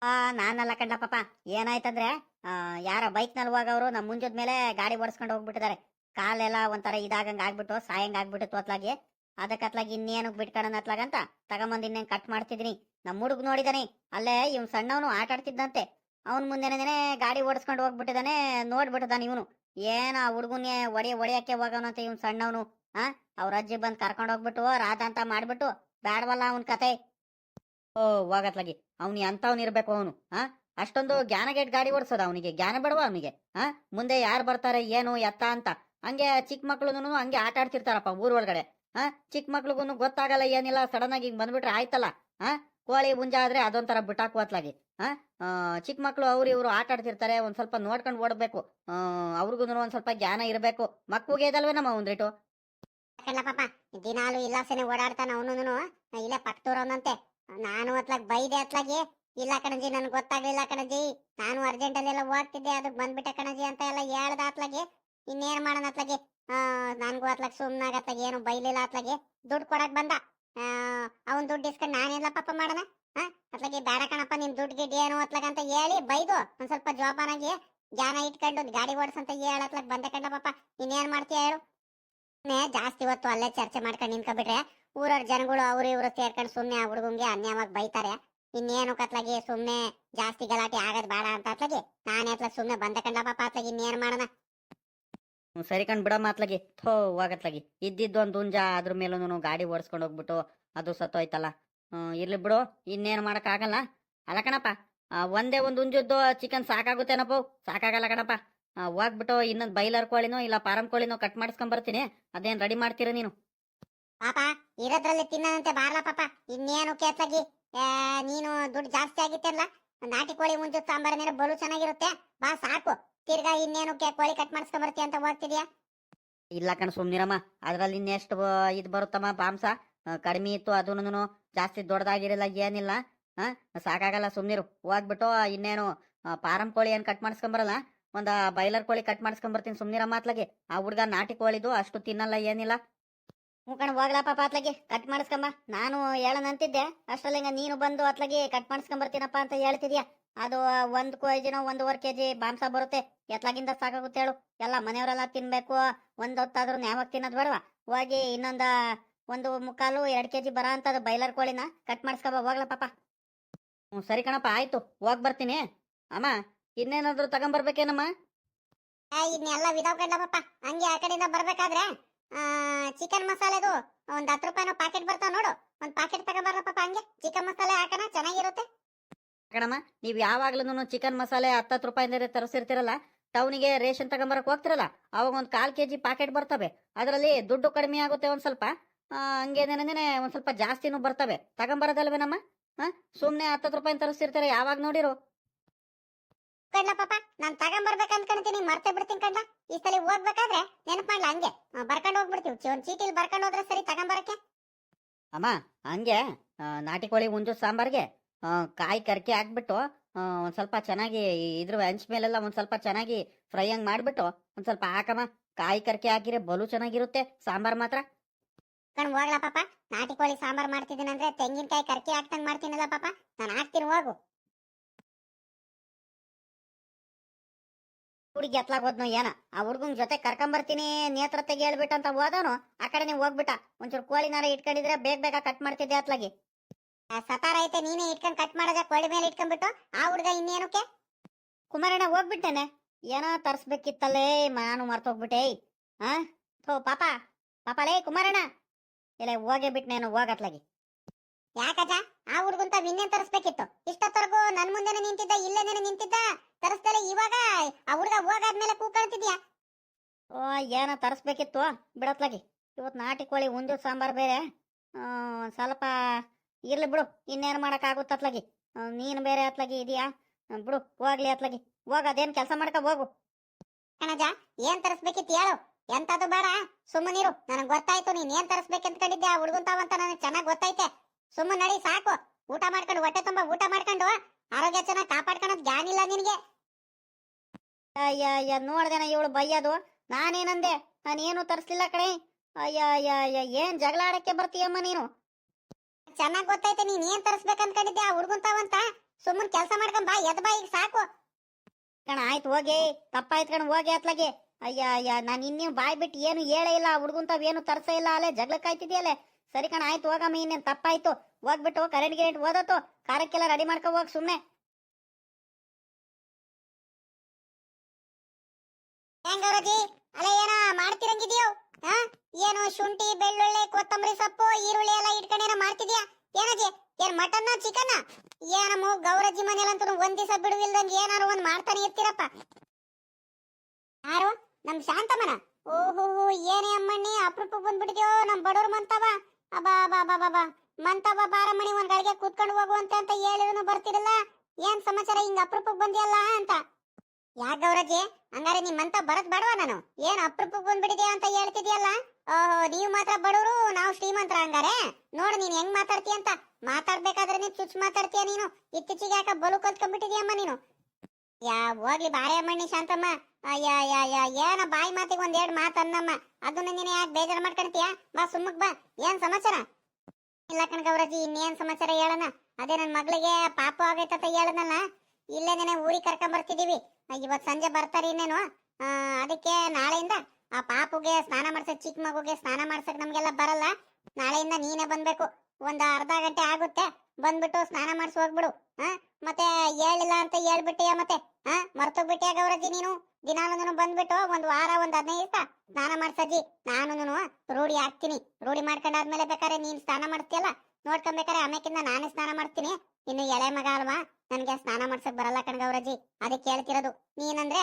ಆ, ನಾನಲ್ಲ ಕಂಡ ಪಾಪ ಏನಾಯ್ತಂದ್ರೆ ಯಾರ ಬೈಕ್ನಲ್ಲಿ ಹೋಗವ್ರು ನಮ್ಮ ಮುಂಜದ ಮೇಲೆ ಗಾಡಿ ಓಡಿಸ್ಕೊಂಡು ಹೋಗ್ಬಿಟ್ಟಿದ್ದಾರೆ. ಕಾಲೆಲ್ಲ ಒಂಥರ ಇದಾಗಂಗ್ ಆಗ್ಬಿಟ್ಟು, ಸಾಯಂಗ್ ಆಗ್ಬಿಟ್ಟು ಅತ್ಲಾಗಿ. ಅದಕ್ಕೆ ಅತ್ಲಾಗಿ ಇನ್ನೇನು ಬಿಟ್ಕೊಳ್ಳೋಣ ಅತ್ಲಾಗಂತ ತಗೊಂಬಂದ್ ಇನ್ನೇನ್ ಕಟ್ ಮಾಡ್ತಿದ್ದೀನಿ. ನಮ್ಮ ಹುಡುಗ ನೋಡಿದಾನೆ, ಅಲ್ಲೇ ಇವ್ ಸಣ್ಣವನು ಆಟ ಆಡ್ತಿದ್ದಂತೆ. ಅವನ್ ಮುಂದೆನೇ ಗಾಡಿ ಓಡಿಸ್ಕೊಂಡು ಹೋಗ್ಬಿಟ್ಟಿದಾನೆ, ನೋಡ್ಬಿಟ್ಟಿದಾನೆ ಇವನು. ಏನ ಆ ಹುಡುಗನ್ಗೆ ಒಡೆ ಒಡೆಯಕ್ಕೆ ಹೋಗವನಂತೆ ಇವ್ನು ಸಣ್ಣವನು, ಆ? ಅವ್ರ ಅಜ್ಜಿ ಬಂದು ಕರ್ಕೊಂಡು ಹೋಗ್ಬಿಟ್ಟು ರಾಧ ಅಂತ ಮಾಡ್ಬಿಟ್ಟು ಬ್ಯಾಡವಲ್ಲ ಅವನ್ ಕತೆ. ಓ, ಹೋಗತ್ಲಾಗಿ. ಅವ್ನು ಎಂತವ್ನು ಇರ್ಬೇಕು ಅವನು, ಆ? ಅಷ್ಟೊಂದು ಜ್ಞಾನ ಗೇಟ್ ಗಾಡಿ ಓಡಿಸೋದ ಅವನಿಗೆ, ಜ್ಞಾನ ಬೇಡವ ಅವನಿಗೆ, ಆ? ಮುಂದೆ ಯಾರು ಬರ್ತಾರೆ, ಏನು, ಎತ್ತ ಅಂತ. ಹಂಗೆ ಚಿಕ್ಕ ಮಕ್ಳುನು ಹಂಗೆ ಆಟ ಆಡ್ತಿರ್ತಾರಪ್ಪ ಊರ್ ಒಳಗಡೆ ಆ? ಚಿಕ್ಕ ಮಕ್ಳಿಗೂ ಗೊತ್ತಾಗಲ್ಲ ಏನಿಲ್ಲ ಸಡನ್ ಆಗಿ ಬಂದ್ಬಿಟ್ರೆ ಆಯ್ತಲ್ಲ, ಆ? ಕೋಳಿ ಮುಂಜ ಆದ್ರೆ ಅದೊಂಥರ ಬಿಟ್ಟಾಕುವತ್ಲಾಗಿ ಆ? ಚಿಕ್ಕ ಮಕ್ಳು ಅವ್ರು ಇವರು ಆಟ ಆಡ್ತಿರ್ತಾರೆ, ಒಂದ್ ಸ್ವಲ್ಪ ನೋಡ್ಕೊಂಡು ಓಡಬೇಕು. ಅವ್ರಿಗೂ ಒಂದ್ ಸ್ವಲ್ಪ ಜ್ಞಾನ ಇರಬೇಕು. ಮಕ್ಕಳಿಗೆ ಇದಲ್ವೇನಮ್ಮ ಒಂದ್ ರೇಟು? ಪಾಪ ದಿನಾಲು ಇಲ್ಲಾಸನೆ ಓಡಾಡ್ತಾನ ಅವನು ಇಲ್ಲೇ ಪಕ್ತೂರವನಂತೆ ನಾನು ಅತ್ಲಾಗ್ ಬೈದೆ ಅತ್ಲಾಗಿ, ಇಲ್ಲ ಕಣಜಿ, ನನ್ಗೆ ಗೊತ್ತಾಗ್ಲಿಲ್ಲ ಕಣಜಿ. ನಾನು ಅರ್ಜೆಂಟ್ ಅಲ್ಲೆಲ್ಲ ಹೋಗ್ತಿದ್ದೆ ಅದಕ್ಕೆ ಬಂದ್ಬಿಟ್ಟೆ ಕಣಜಿ ಅಂತ ಎಲ್ಲ ಹೇಳ್ದ ಅತ್ಲಾಗಿ, ಇನ್ನೇನ್ ಮಾಡೋಣ ಅತ್ಲಾಗಿ. ನನ್ಗೂ ಅತ್ಲಾಗ್ ಸುಮ್ನಾಗತ್ಲಾಗ ಏನು ಬೈಲಿಲ್ಲ ಅತ್ಲಾಗಿ. ದುಡ್ಡು ಕೊಡಕ್ ಬಂದ. ಅವನ್ ದುಡ್ಡು ಇಸ್ಕೊಂಡು ನಾನೆಲ್ಲ ಪಾಪ ಮಾಡೋಣ? ಹಾ ಅತ್ಲಾಗಿ ಬೇಡ ಕಣಪ್ಪ, ನಿನ್ ದುಡ್ಡು ಗಿಡ್ಡಿ ಏನು ಅತ್ಲಾಗ ಅಂತ ಹೇಳಿ ಬೈದು, ಒಂದ್ ಸ್ವಲ್ಪ ಜೋಪಾನಾಗಿ ಜ್ಞಾನ ಇಟ್ಕೊಂಡು ಗಾಡಿ ಓಡಿಸಂತ ಹೇಳತ್ಲಾಗ ಬಂದೆ ಕಂಡ ಪಾಪ. ಇನ್ನೇನ್ ಮಾಡ್ತೀಯ ಹೇಳು? ಜಾಸ್ತಿ ಹೊತ್ತು ಅಲ್ಲೇ ಚರ್ಚೆ ಮಾಡ್ಕೊಂಡು ನಿಂತ್ಕೊಬಿಟ್ರೆ ಊರವ್ರ ಜನಗಳು ಅವ್ರು ಇವ್ರು ಸೇರ್ಕೊಂಡು ಸುಮ್ಮನೆ ಆ ಹುಡುಗಂಗೆ ಅನ್ಯಾಯವಾಗಿ ಬೈತಾರೆ. ಇನ್ನೇನು ಕತ್ಲಾಗಿ ಸುಮ್ನೆ ಜಾಸ್ತಿ ಗಲಾಟೆ ಆಗದ್ ಬೇಡ ಅಂತ ಅತ್ಲಾಗಿ ನಾನೇ ಅತ್ಲಾಗ ಸುಮ್ನೆ ಬಂದ ಕಂಡ ಪಾಪ, ಅತ್ಲಾಗಿ ಇನ್ನೇನ್ ಮಾಡೋಣ? ಸರಿ ಕಣ್, ಬಿಡ ಮಾತ್ಲಾಗಿ. ಥೋ, ಹೋಗತ್ಲಾಗಿ. ಇದ್ದಿದ್ದು ಒಂದು ಹುಂಜ, ಅದ್ರ ಮೇಲೂ ಗಾಡಿ ಓಡಿಸ್ಕೊಂಡು ಹೋಗ್ಬಿಟ್ಟು ಅದು ಸತ್ತೋಯ್ತಲ್ಲ. ಇರ್ಲಿ ಬಿಡು, ಇನ್ನೇನು ಆಗಲ್ಲ ಅಲ್ಲ ಕಣಪ್ಪ ಒಂದೇ ಒಂದು ಹುಂಜದ್ದು ಚಿಕನ್ ಸಾಕಾಗುತ್ತೇನಪ್ಪ? ಸಾಕಾಗಲ್ಲ ಕಣಪ್ಪ. ಹೋಗ್ಬಿಟ್ಟು ಇನ್ನೊಂದು ಬೈಲರ್ ಕೋಳಿನೋ ಇಲ್ಲ ಪಾರಂ ಕೋಳಿನೋ ಕಟ್ ಮಾಡಿಸ್ಕೊಂಡ್ ಬರ್ತೀನಿ ಅದೇನ್ ರೆಡಿ ಮಾಡ್ತೀರ ನೀನು? ಪಾಪ, ಇರೋದ್ರಲ್ಲಿ ತಿನ್ನದಂತೆ ಬಾರ್ಲ ಪಾಪ. ಇನ್ನೇನು ಕೇತ್ಲಾಗಿ? ನೀನು ದುಡ್ಡು ಜಾಸ್ತಿ ಆಗಿತ್ತಲ್ಲ? ನಾಟಿ ಕೋಳಿ ಮುಂಜು ಸಾಂಬಾರನೇನ ಬಲು ಚೆನ್ನಾಗಿರುತ್ತೆ. ಬಾ, ಸಾಕು. ತಿರ್ಗಾ ಇನ್ನೇನು ಕೋಳಿ ಕಟ್ ಮಾಡಿಸ್ಕೊಂಡ್ ಬರ್ತೀಯ ಅಂತ ಹೋಗ್ತಿದ್ಯಾ ಇಲ್ಲ ಕಣ ಸುಮ್ನಿರಮ್ಮ. ಅದ್ರಲ್ಲಿ ಇನ್ನೆಷ್ಟು ಇದು ಬರುತ್ತಮ್ಮ ಮಾಂಸ? ಕಡಿಮೆ ಇತ್ತು ಅದನ್ನು ಜಾಸ್ತಿ ದೊಡ್ಡದಾಗಿರಲಿಲ್ಲ, ಏನಿಲ್ಲ. ಹಾ ಸಾಕಾಗಲ್ಲ, ಸುಮ್ನಿರು. ಹೋಗ್ಬಿಟ್ಟು ಇನ್ನೇನು ಪಾರಂ ಕೋಳಿ ಏನು ಕಟ್ ಮಾಡಿಸ್ಕೊಂಬರಲ್ಲ ಒಂದ ಬೈಲರ್ ಕೋಳಿ ಕಟ್ ಮಾಡಿಸ್ಕೊಂಬರ್ತೀನಿ ಸುಮ್ನಿರಮ್ಮ ಅತ್ಲಾಗೆ ಆ ಹುಡ್ಗ ನಾಟಿ ಕೋಳಿದು ಅಷ್ಟು ತಿನ್ನಲ್ಲ, ಏನಿಲ್ಲ. ಮುಖಂಡ್ ಹೋಗ್ಲಪ್ಪ ಪಾಪ ಅತ್ಲಾಗೆ ಕಟ್ ಮಾಡಿಸ್ಕೊಂಬ. ನಾನು ಹೇಳನಂತಿದ್ದೆ ಅಷ್ಟ್ರಲ್ಲಿ ನೀನು ಬಂದು ಅತ್ಲಾಗೆ ಕಟ್ ಮಾಡಿಸ್ಕೊಂಬರ್ತೀನಪ್ಪ ಅಂತ ಹೇಳ್ತಿದ್ಯಾ? ಅದು ಒಂದ್ ಕೆಜಿನೋ ಒಂದೂವರೆ ಕೆಜಿ ಮಾಂಸ ಬರುತ್ತೆ. ಎತ್ಲಾಗಿಂದ ಸಾಕಾಗುತ್ತೆ ಹೇಳು. ಎಲ್ಲ ಮನೆಯವರೆಲ್ಲ ತಿನ್ಬೇಕು. ಒಂದ್ ಹೊತ್ತಾದ್ರೂ ನ್ಯಾವಾಗ ತಿನ್ನೋದ್ ಬೇಡವಾ? ಹೋಗಿ ಇನ್ನೊಂದ ಒಂದು ಮುಕ್ಕಾಲು ಎರಡ್ ಕೆಜಿ ಬರ ಅಂತದ ಬೈಲರ್ ಕೋಳಿನ ಕಟ್ ಮಾಡಿಸ್ಕೊಬ. ಹೋಗ್ಲ ಪಾಪ. ಹ್ಞೂ ಸರಿ ಕಣಪ್ಪ ಆಯ್ತು. ಹೋಗ್ ಬರ್ತೀನಿ. ಅಮ್ಮ ಇನ್ನೇನಾದ್ರೂ ತಗೊಂಬರ್ಬೇಕೇನಮ್ಮ? ಆ, ಇದನ್ನೆಲ್ಲ ವಿಧಾವ್ ಕಂಡಪ್ಪ ಹಂಗೆ ಆ ಕಡೆಯಿಂದ ಬರ್ಬೇಕಾದ್ರೆ ಚಿಕನ್ ಮಸಾಲೆದು ಒಂದ್ ಹತ್ತು ರೂಪಾಯಿನೋ ಪ್ಯಾಕೆಟ್ ಬರ್ತಾವ ನೋಡು. ಒಂದ್ ಪ್ಯಾಕೆಟ್ ತಗೊಂಬರ್ರಪ್ಪ ಹಂಗೆ. ಚಿಕನ್ ಮಸಾಲೆ ಹಾಕೋಣ, ಚೆನ್ನಾಗಿರುತ್ತೆ. ಕಣಮ್ಮ, ನೀವು ಯಾವಾಗ್ಲೂ ಚಿಕನ್ ಮಸಾಲೆ ಹತ್ತತ್ತು ರೂಪಾಯಿಂದ ತರಿಸಿರ್ತೀರಲ್ಲ ಟೌನಿಗೆ ರೇಷನ್ ತಗೊಂಬರಕ್ ಹೋಗ್ತಿರಲ್ಲ, ಅವಾಗ ಒಂದ್ ಕಾಲ್ ಕೆಜಿ ಪ್ಯಾಕೆಟ್ ಬರ್ತವೆ. ಅದರಲ್ಲಿ ದುಡ್ಡು ಕಡಿಮೆ ಆಗುತ್ತೆ ಒಂದ್ ಸ್ವಲ್ಪ. ಹಂಗೆ ಹಂಗೇನೇನೆ ಒಂದ್ ಸ್ವಲ್ಪ ಜಾಸ್ತಿನೂ ಬರ್ತವೆ. ತಗೊಂಬರೋದಲ್ವೇನಮ್ಮ? ಹಾ ಸುಮ್ನೆ ಹತ್ತತ್ತು ರೂಪಾಯಿ ತರಿಸ್ತಿರ್ತಾರೆ ಯಾವಾಗ ನೋಡಿರು? ಕಣ್ಲ ಪಾಪ ನಾನ್ ಅನ್ಕೊಂತೀನಿ ಮರ್ತೆ ಬಿಡ್ತೀನಿ ಕಣ್ಣ. ಈ ಸಲ ಓದ್ಬೇಕಾದ್ರೆ ನೆನಪ್ ಮಾಡ್ಲ ಹಂಗೆ? ಬರ್ಕೊಂಡು ಹೋಗ್ಬಿಡ್ತೀವಿ. ಒಂದ್ ಚೀಟಿಲಿ ಬರ್ಕೊಂಡ್ ಹೋದ್ರೆ ಸರಿ ತಗೊಂಬರಕ್ಕೆ? ಅಮ್ಮ ಹಂಗೆ ನಾಟಿ ಕೋಳಿ ಮುಂಜು ಸಾಂಬಾರ್ಗೆ ಕಾಯಿ ಕರ್ಕಿ ಹಾಕ್ಬಿಟ್ಟು ಒಂದ್ ಸ್ವಲ್ಪ ಚೆನ್ನಾಗಿ ಇದ್ರ ಹಂಚ್ ಮೇಲೆಲ್ಲ ಒಂದ್ ಸ್ವಲ್ಪ ಚೆನ್ನಾಗಿ ಫ್ರೈ ಹಂಗ್ ಮಾಡ್ಬಿಟ್ಟು ಒಂದ್ ಸ್ವಲ್ಪ ಹಾಕಮ್ಮ. ಕಾಯಿ ಕರ್ಕಿ ಹಾಕಿದ್ರೆ ಬಲು ಚೆನ್ನಾಗಿರುತ್ತೆ ಸಾಂಬಾರ್ ಮಾತ್ರ. ಕಣ್ ಹೋಗ್ಲಾ ಪಾಪ. ನಾಟಿ ಕೋಳಿ ಸಾಂಬಾರ್ ಮಾಡ್ತಿದ್ದೀನಿ ಅಂದ್ರೆ ತೆಂಗಿನಕಾಯಿ ಕರ್ಕಿ ಹಾಕ್ದಂಗ್ ಮಾಡ್ತೀನಲ್ಲ ಪಾಪ. ನಾನು ಹಾಕ್ತೀನಿ ಹೋಗು. ಹುಡುಗಿ ಎತ್ಲಾಗ್ ಹೋದ್ನು ಏನ, ಆ ಹುಡುಗನ ಜೊತೆ ಕರ್ಕೊಂಬರ್ತೀನಿ ನೇತ್ರತೆಗೆ ಹೇಳ್ಬಿಟ್ಟ ಅಂತ ಹೋದನು ಆ ಕಡೆ ನೀವು ಹೋಗ್ಬಿಟ್ಟ. ಒಂಚೂರು ಕೋಳಿನಾರ ಇಟ್ಕೊಂಡಿದ್ರೆ ಬೇಗ ಬೇಗ ಕಟ್ ಮಾಡ್ತಿದ್ದೆ ಅತ್ಲಾಗಿ. ಸತಾರ ಐತೆ, ನೀನೇ ಇಟ್ಕೊಂಡ್ ಕಟ್ ಮಾಡದ, ಕೋಳಿ ಮೇಲೆ ಇಟ್ಕೊಂಡ್ಬಿಟ್ಟು, ಆ ಹುಡುಗ ಇನ್ನೇನಕ್ಕೆ? ಕುಮಾರಣ್ಣ, ಹೋಗ್ಬಿಟ್ಟೇನೆ. ಏನೋ ತರ್ಸ್ಬೇಕಿತ್ತಲ್ಲೇ, ನಾನು ಮರ್ತೋಗ್ಬಿಟ್ಟೆ ಹಾ ಥೋ, ಪಾಪ ಪಾಪ, ಲೇ, ಕುಮಾರಣ್ಣ. ಇಲ್ಲ ಹೋಗೇ ಬಿಟ್ನೇನು ಹೋಗತ್ಲಾಗಿ ಯಾಕಜ ಆ ಹುಡುಗಂತ ನಿನ್ನೆ ತರಿಸ್ಬೇಕಿತ್ತು. ಇಷ್ಟೊತ್ತವರೆಗೂ ನನ್ ಮುಂದೆನೆ ನಿಂತಿದ್ದ ಇಲ್ಲೇನೆ ನಿಂತಿದ್ದ? ತರಿಸ್ದಲೆ ಇವಾಗ? ಆ ಹುಡುಗ ಹೋಗಾದ್ಮೇಲೆ ಕೂಕಳ್ತಿದ್ಯಾ ಓ, ಏನ ತರಿಸ್ಬೇಕಿತ್ತು? ಬಿಡತ್ಲಾಗಿ. ಇವತ್ತು ನಾಟಿ ಕೋಳಿ ಒಂದು ಸಾಂಬಾರ್ ಬೇರೆ. ಸ್ವಲ್ಪ ಇರ್ಲಿ ಬಿಡು, ಇನ್ನೇನು ಮಾಡಕ್ಕಾಗುತ್ತೆ ಅತ್ಲಾಗಿ ನೀನು ಬೇರೆ ಅತ್ಲಾಗಿ ಇದೆಯಾ? ಬಿಡು, ಹೋಗ್ಲಿ ಅತ್ಲಾಗಿ ಹೋಗ, ಅದೇನ್ ಕೆಲಸ ಮಾಡ್ಕ, ಹೋಗು. ಕಣಜ ಏನ್ ತರಿಸ್ಬೇಕಿತ್ತು ಹೇಳು. ಎಂತದು ಬೇಡ. ಸುಮ್ಮನಿರು ನನಗ್ ಗೊತ್ತಾಯ್ತು, ನೀನ್ ಏನ್ ತರಿಸ್ಬೇಕಂತ ಕಂಡಿದ್ದೆ ಆ ಹುಡ್ಗನ್ ತಾವಂತ ನನಗ್ ಚೆನ್ನಾಗ್ ಗೊತ್ತೈತೆ. ಸುಮ್ಮನ್ ನಡಿ, ಸಾಕು. ಊಟ ಮಾಡ್ಕೊಂಡು, ಹೊಟ್ಟೆ ತುಂಬಾ ಊಟ ಮಾಡ್ಕೊಂಡು ಆರೋಗ್ಯ ಚೆನ್ನಾಗಿ ಕಾಪಾಡ್ಕೊಳೋದ್ ಜ್ಞಾನ ಇಲ್ಲ ನಿನಗೆ. ಅಯ್ಯ ಅಯ್ಯ ನೋಡ್ದೇನ ಇವಳು ಬೈಯೋದು? ನಾನೇನಂದೆ? ನಾನೇನು ತರಿಸ್ಲಿಲ್ಲ ಕಣೆ. ಅಯ್ಯ ಅಯ್ಯ ಏನ್ ಜಗಳ ಆಡಕ್ಕೆ ಬರ್ತೀಯಮ್ಮ ನೀನು? ಚೆನ್ನಾಗ್ ಗೊತ್ತೈತೆ ನೀನ್ ಏನ್ ತರಿಸ್ಬೇಕಂತ ಕಂಡಿದ್ದೆ ಆ ಹುಡ್ಗನ್ ತಾವಂತ? ಸುಮ್ಮನ್ ಕೆಲ್ಸ ಮಾಡ್ಕೊಂಡ್ ಬಾ, ಎದ್ ಬಾ ಈಗ, ಸಾಕು. ಕಣ, ಆಯ್ತು, ಹೋಗಿ. ತಪ್ಪಾಯ್ತು ಕಣ, ಹೋಗಿ ಅತ್ಲಾಗೆ. ಅಯ್ಯ ಅಯ್ಯ ನಾನು ಇನ್ನೇನು ಬಾಯ್ ಬಿಟ್ಟು ಏನು ಹೇಳೇ ಇಲ್ಲ ಹುಡುಗಂತಾವ್ ಏನು ತರ್ಸ ಇಲ್ಲ ಅಲ್ಲೇ ಜಗಳಕ್ಕೆ ಆಯ್ತಿದ್ಯಲ್ಲೇ ಸರಿ ಕಣ, ಆಯ್ತು, ಹೋಗಮ್ಮ, ಇನ್ನೇನು ತಪ್ಪಾಯ್ತು. ಹೋಗ್ಬಿಟ್ಟು ಕರೆಂಟ್ ಗಿರೆಂಟ್ ಓದತ್ತು ಕಾರಕ್ಕೆಲ್ಲ ರೆಡಿ ಮಾಡ್ಕೊ ಹೋಗ್ ಸುಮ್ನೆ ಹೆಂಗವ್ರಜಿ ಅಲ್ಲ, ಏನೋ ಮಾಡ್ತಿರಂಗಿದ್ಯೋ? ಹಾ? ಏನು ಶುಂಠಿ, ಬೆಳ್ಳುಳ್ಳಿ, ಕೊತ್ತಂಬರಿ ಸೊಪ್ಪು, ಈರುಳ್ಳಿ ಎಲ್ಲ ಇಟ್ಕೊಂಡೇನೋ ಮಾಡ್ತಿದ್ಯಾ? ಏನಜ್ಜಿ, ಏನ್ ಮಟನ್ನ ಚಿಕನ್ನ ಏನಮ್ಮ ಗೌರಜ್ಜಿ ಮನೇಲಂತೂ ಒಂದ್ ದಿವಸ ಬಿಡುವಿಲ್ದಂಗೆ ಏನಾರು ಒಂದ್ ಮಾಡ್ತಾನೆ ಇರ್ತೀರಪ್ಪ. ಯಾರು? ನಮ್ ಶಾಂತಮ್ಮನ? ಓಹೋ ಏನೇ ಅಮ್ಮಣ್ಣಿ ಅಪರೂಪ ಬಂದ್ಬಿಟ್ಟಿದ್ಯೋ, ನಮ್ ಬಡವ್ರ ಮಂತವ. ಅಬಾ ಬಾ ಬಾಬಾ ಬಾ ಬಾ ಮಂತವ ಬಾರಮ್ಮಣಿ ಒಂದ್ ಗಳಿಗೆ ಕೂತ್ಕೊಂಡು ಹೋಗುವಂತೆ ಅಂತ ಹೇಳಿದ್ರು ಬರ್ತಿರಲ್ಲ? ಏನ್ ಸಮಾಚಾರ? ಹಿಂಗ್ ಅಪರೂಪಕ್ ಬಂದಿಯಲ್ಲ ಅಂತ. ಯಾ ಗೌರಜ್ಜಿ? ಹಂಗಾರೆ ನಿಮ್ಮಂತ ಬರದ್ ಬಡವ ನಾನು? ಏನ್ ಅಪರೂಪಕ್ ಬಂದ್ಬಿಟ್ಟಿದ್ಯಾ ಅಂತ ಹೇಳ್ತಿದ್ಯಲ್ಲ? ಓಹೋ, ನೀವು ಮಾತ್ರ ಬಡವರು ನಾವು ಶ್ರೀಮಂತರ ಹಂಗಾರೆ? ನೋಡು, ನೀನ್ ಹೆಂಗ್ ಮಾತಾಡ್ತೀಯ ಅಂತ. ಮಾತಾಡ್ಬೇಕಾದ್ರೆ ನೀನ್ ಚುಚ್ ಮಾತಾಡ್ತೀಯ ನೀನು? ಇತ್ತೀಚೆಗೆ ಯಾಕ ಬಲು ಕಲ್ತ್ಕೊಂಡ್ಬಿಟ್ಟಿದ್ಯಮ್ಮ ನೀನು? ಯಾ, ಹೋಗ್ಲಿ ಬಾರೆ ಅಮ್ಮಣ್ಣಿ ಶಾಂತಮ್ಮ. ಅಯ್ಯ ಏನ ಬಾಯಿ ಮಾತಿಗೆ ಒಂದ್ ಎರಡು ಮಾತು ಅನ್ನಮ್ಮ ಅದನ್ನ ನೀನ್ ಯಾಕೆ ಬೇಜಾರ್ ಮಾಡ್ಕೊಂತೀಯ ಬಾ, ಸುಮ್ಮಕ್ ಬಾ. ಏನ್ ಸಮಾಚಾರ? ಇಲ್ಲ ಗೌರಜ್ಜಿ ಇನ್ನೇನ್ ಸಮಾಚಾರ ಹೇಳೋಣ? ಅದೇ ನನ್ನ ಮಗಳಿಗೆ ಪಾಪ ಆಗೈತಂತ ಹೇಳದಲ್ಲ ಇಲ್ಲೇ ನೆನೆ ಊರಿಗೆ ಕರ್ಕೊಂಡ್ ಬರ್ತಿದೀವಿ. ಇವತ್ ಸಂಜೆ ಬರ್ತಾರೆ ಇನ್ನೇನು. ಅದಕ್ಕೆ ನಾಳೆಯಿಂದ ಆ ಪಾಪುಗೆ ಸ್ನಾನ ಮಾಡ್ಸಕ್ ಚಿಕ್ಕ ಮಗುಗೆ ಸ್ನಾನ ಮಾಡ್ಸಕ್ ನಮ್ಗೆಲ್ಲ ಬರಲ್ಲ. ನಾಳೆಯಿಂದ ನೀನೇ ಬಂದ್ಬೇಕು. ಒಂದ್ ಅರ್ಧ ಗಂಟೆ ಆಗುತ್ತೆ. ಬಂದ್ಬಿಟ್ಟು ಸ್ನಾನ ಮಾಡ್ಸಿ ಹೋಗ್ಬಿಡು, ಹಾ? ಮತ್ತೆ ಹೇಳಿಲ್ಲ ಅಂತ ಹೇಳ್ಬಿಟ್ಟಿಯ ಮತ್ತೆ, ಹಾ? ಮರ್ತೋಗ್ಬಿಟ್ಟಿಯ ಗೌರಜಿ ನೀನು? ದಿನಾನು ಬಂದ್ಬಿಟ್ಟು ಒಂದ್ ವಾರ, ಒಂದ್ ಹದಿನೈದು ದಿವಸ ಸ್ನಾನ ಮಾಡ್ಸಜ್ಜಿ ನಾನು ರೂಢಿ ಹಾಕ್ತೀನಿ ರೂಢಿ ಮಾಡ್ಕೊಂಡಾದ್ಮೇಲೆ ಬೇಕಾದ್ರೆ ನೀನ್ ಸ್ನಾನ ಮಾಡ್ತೀಯಲ್ಲ? ನೋಡ್ಕೊಂಬೇಕಾರೆ ಆಮೇಕಿಂದ ನಾನೇ ಸ್ನಾನ ಮಾಡ್ತೀನಿ. ಇನ್ನು ಎಳೆ ಮಗ ಅಲ್ವಾ? ನನ್ಗೆ ಸ್ನಾನ ಮಾಡ್ಸಕ್ ಬರಲ್ಲ ಕಣ್ ಗೌರಜಿ ಅದಕ್ಕೆ ಹೇಳ್ತಿರೋದು. ನೀನಂದ್ರೆ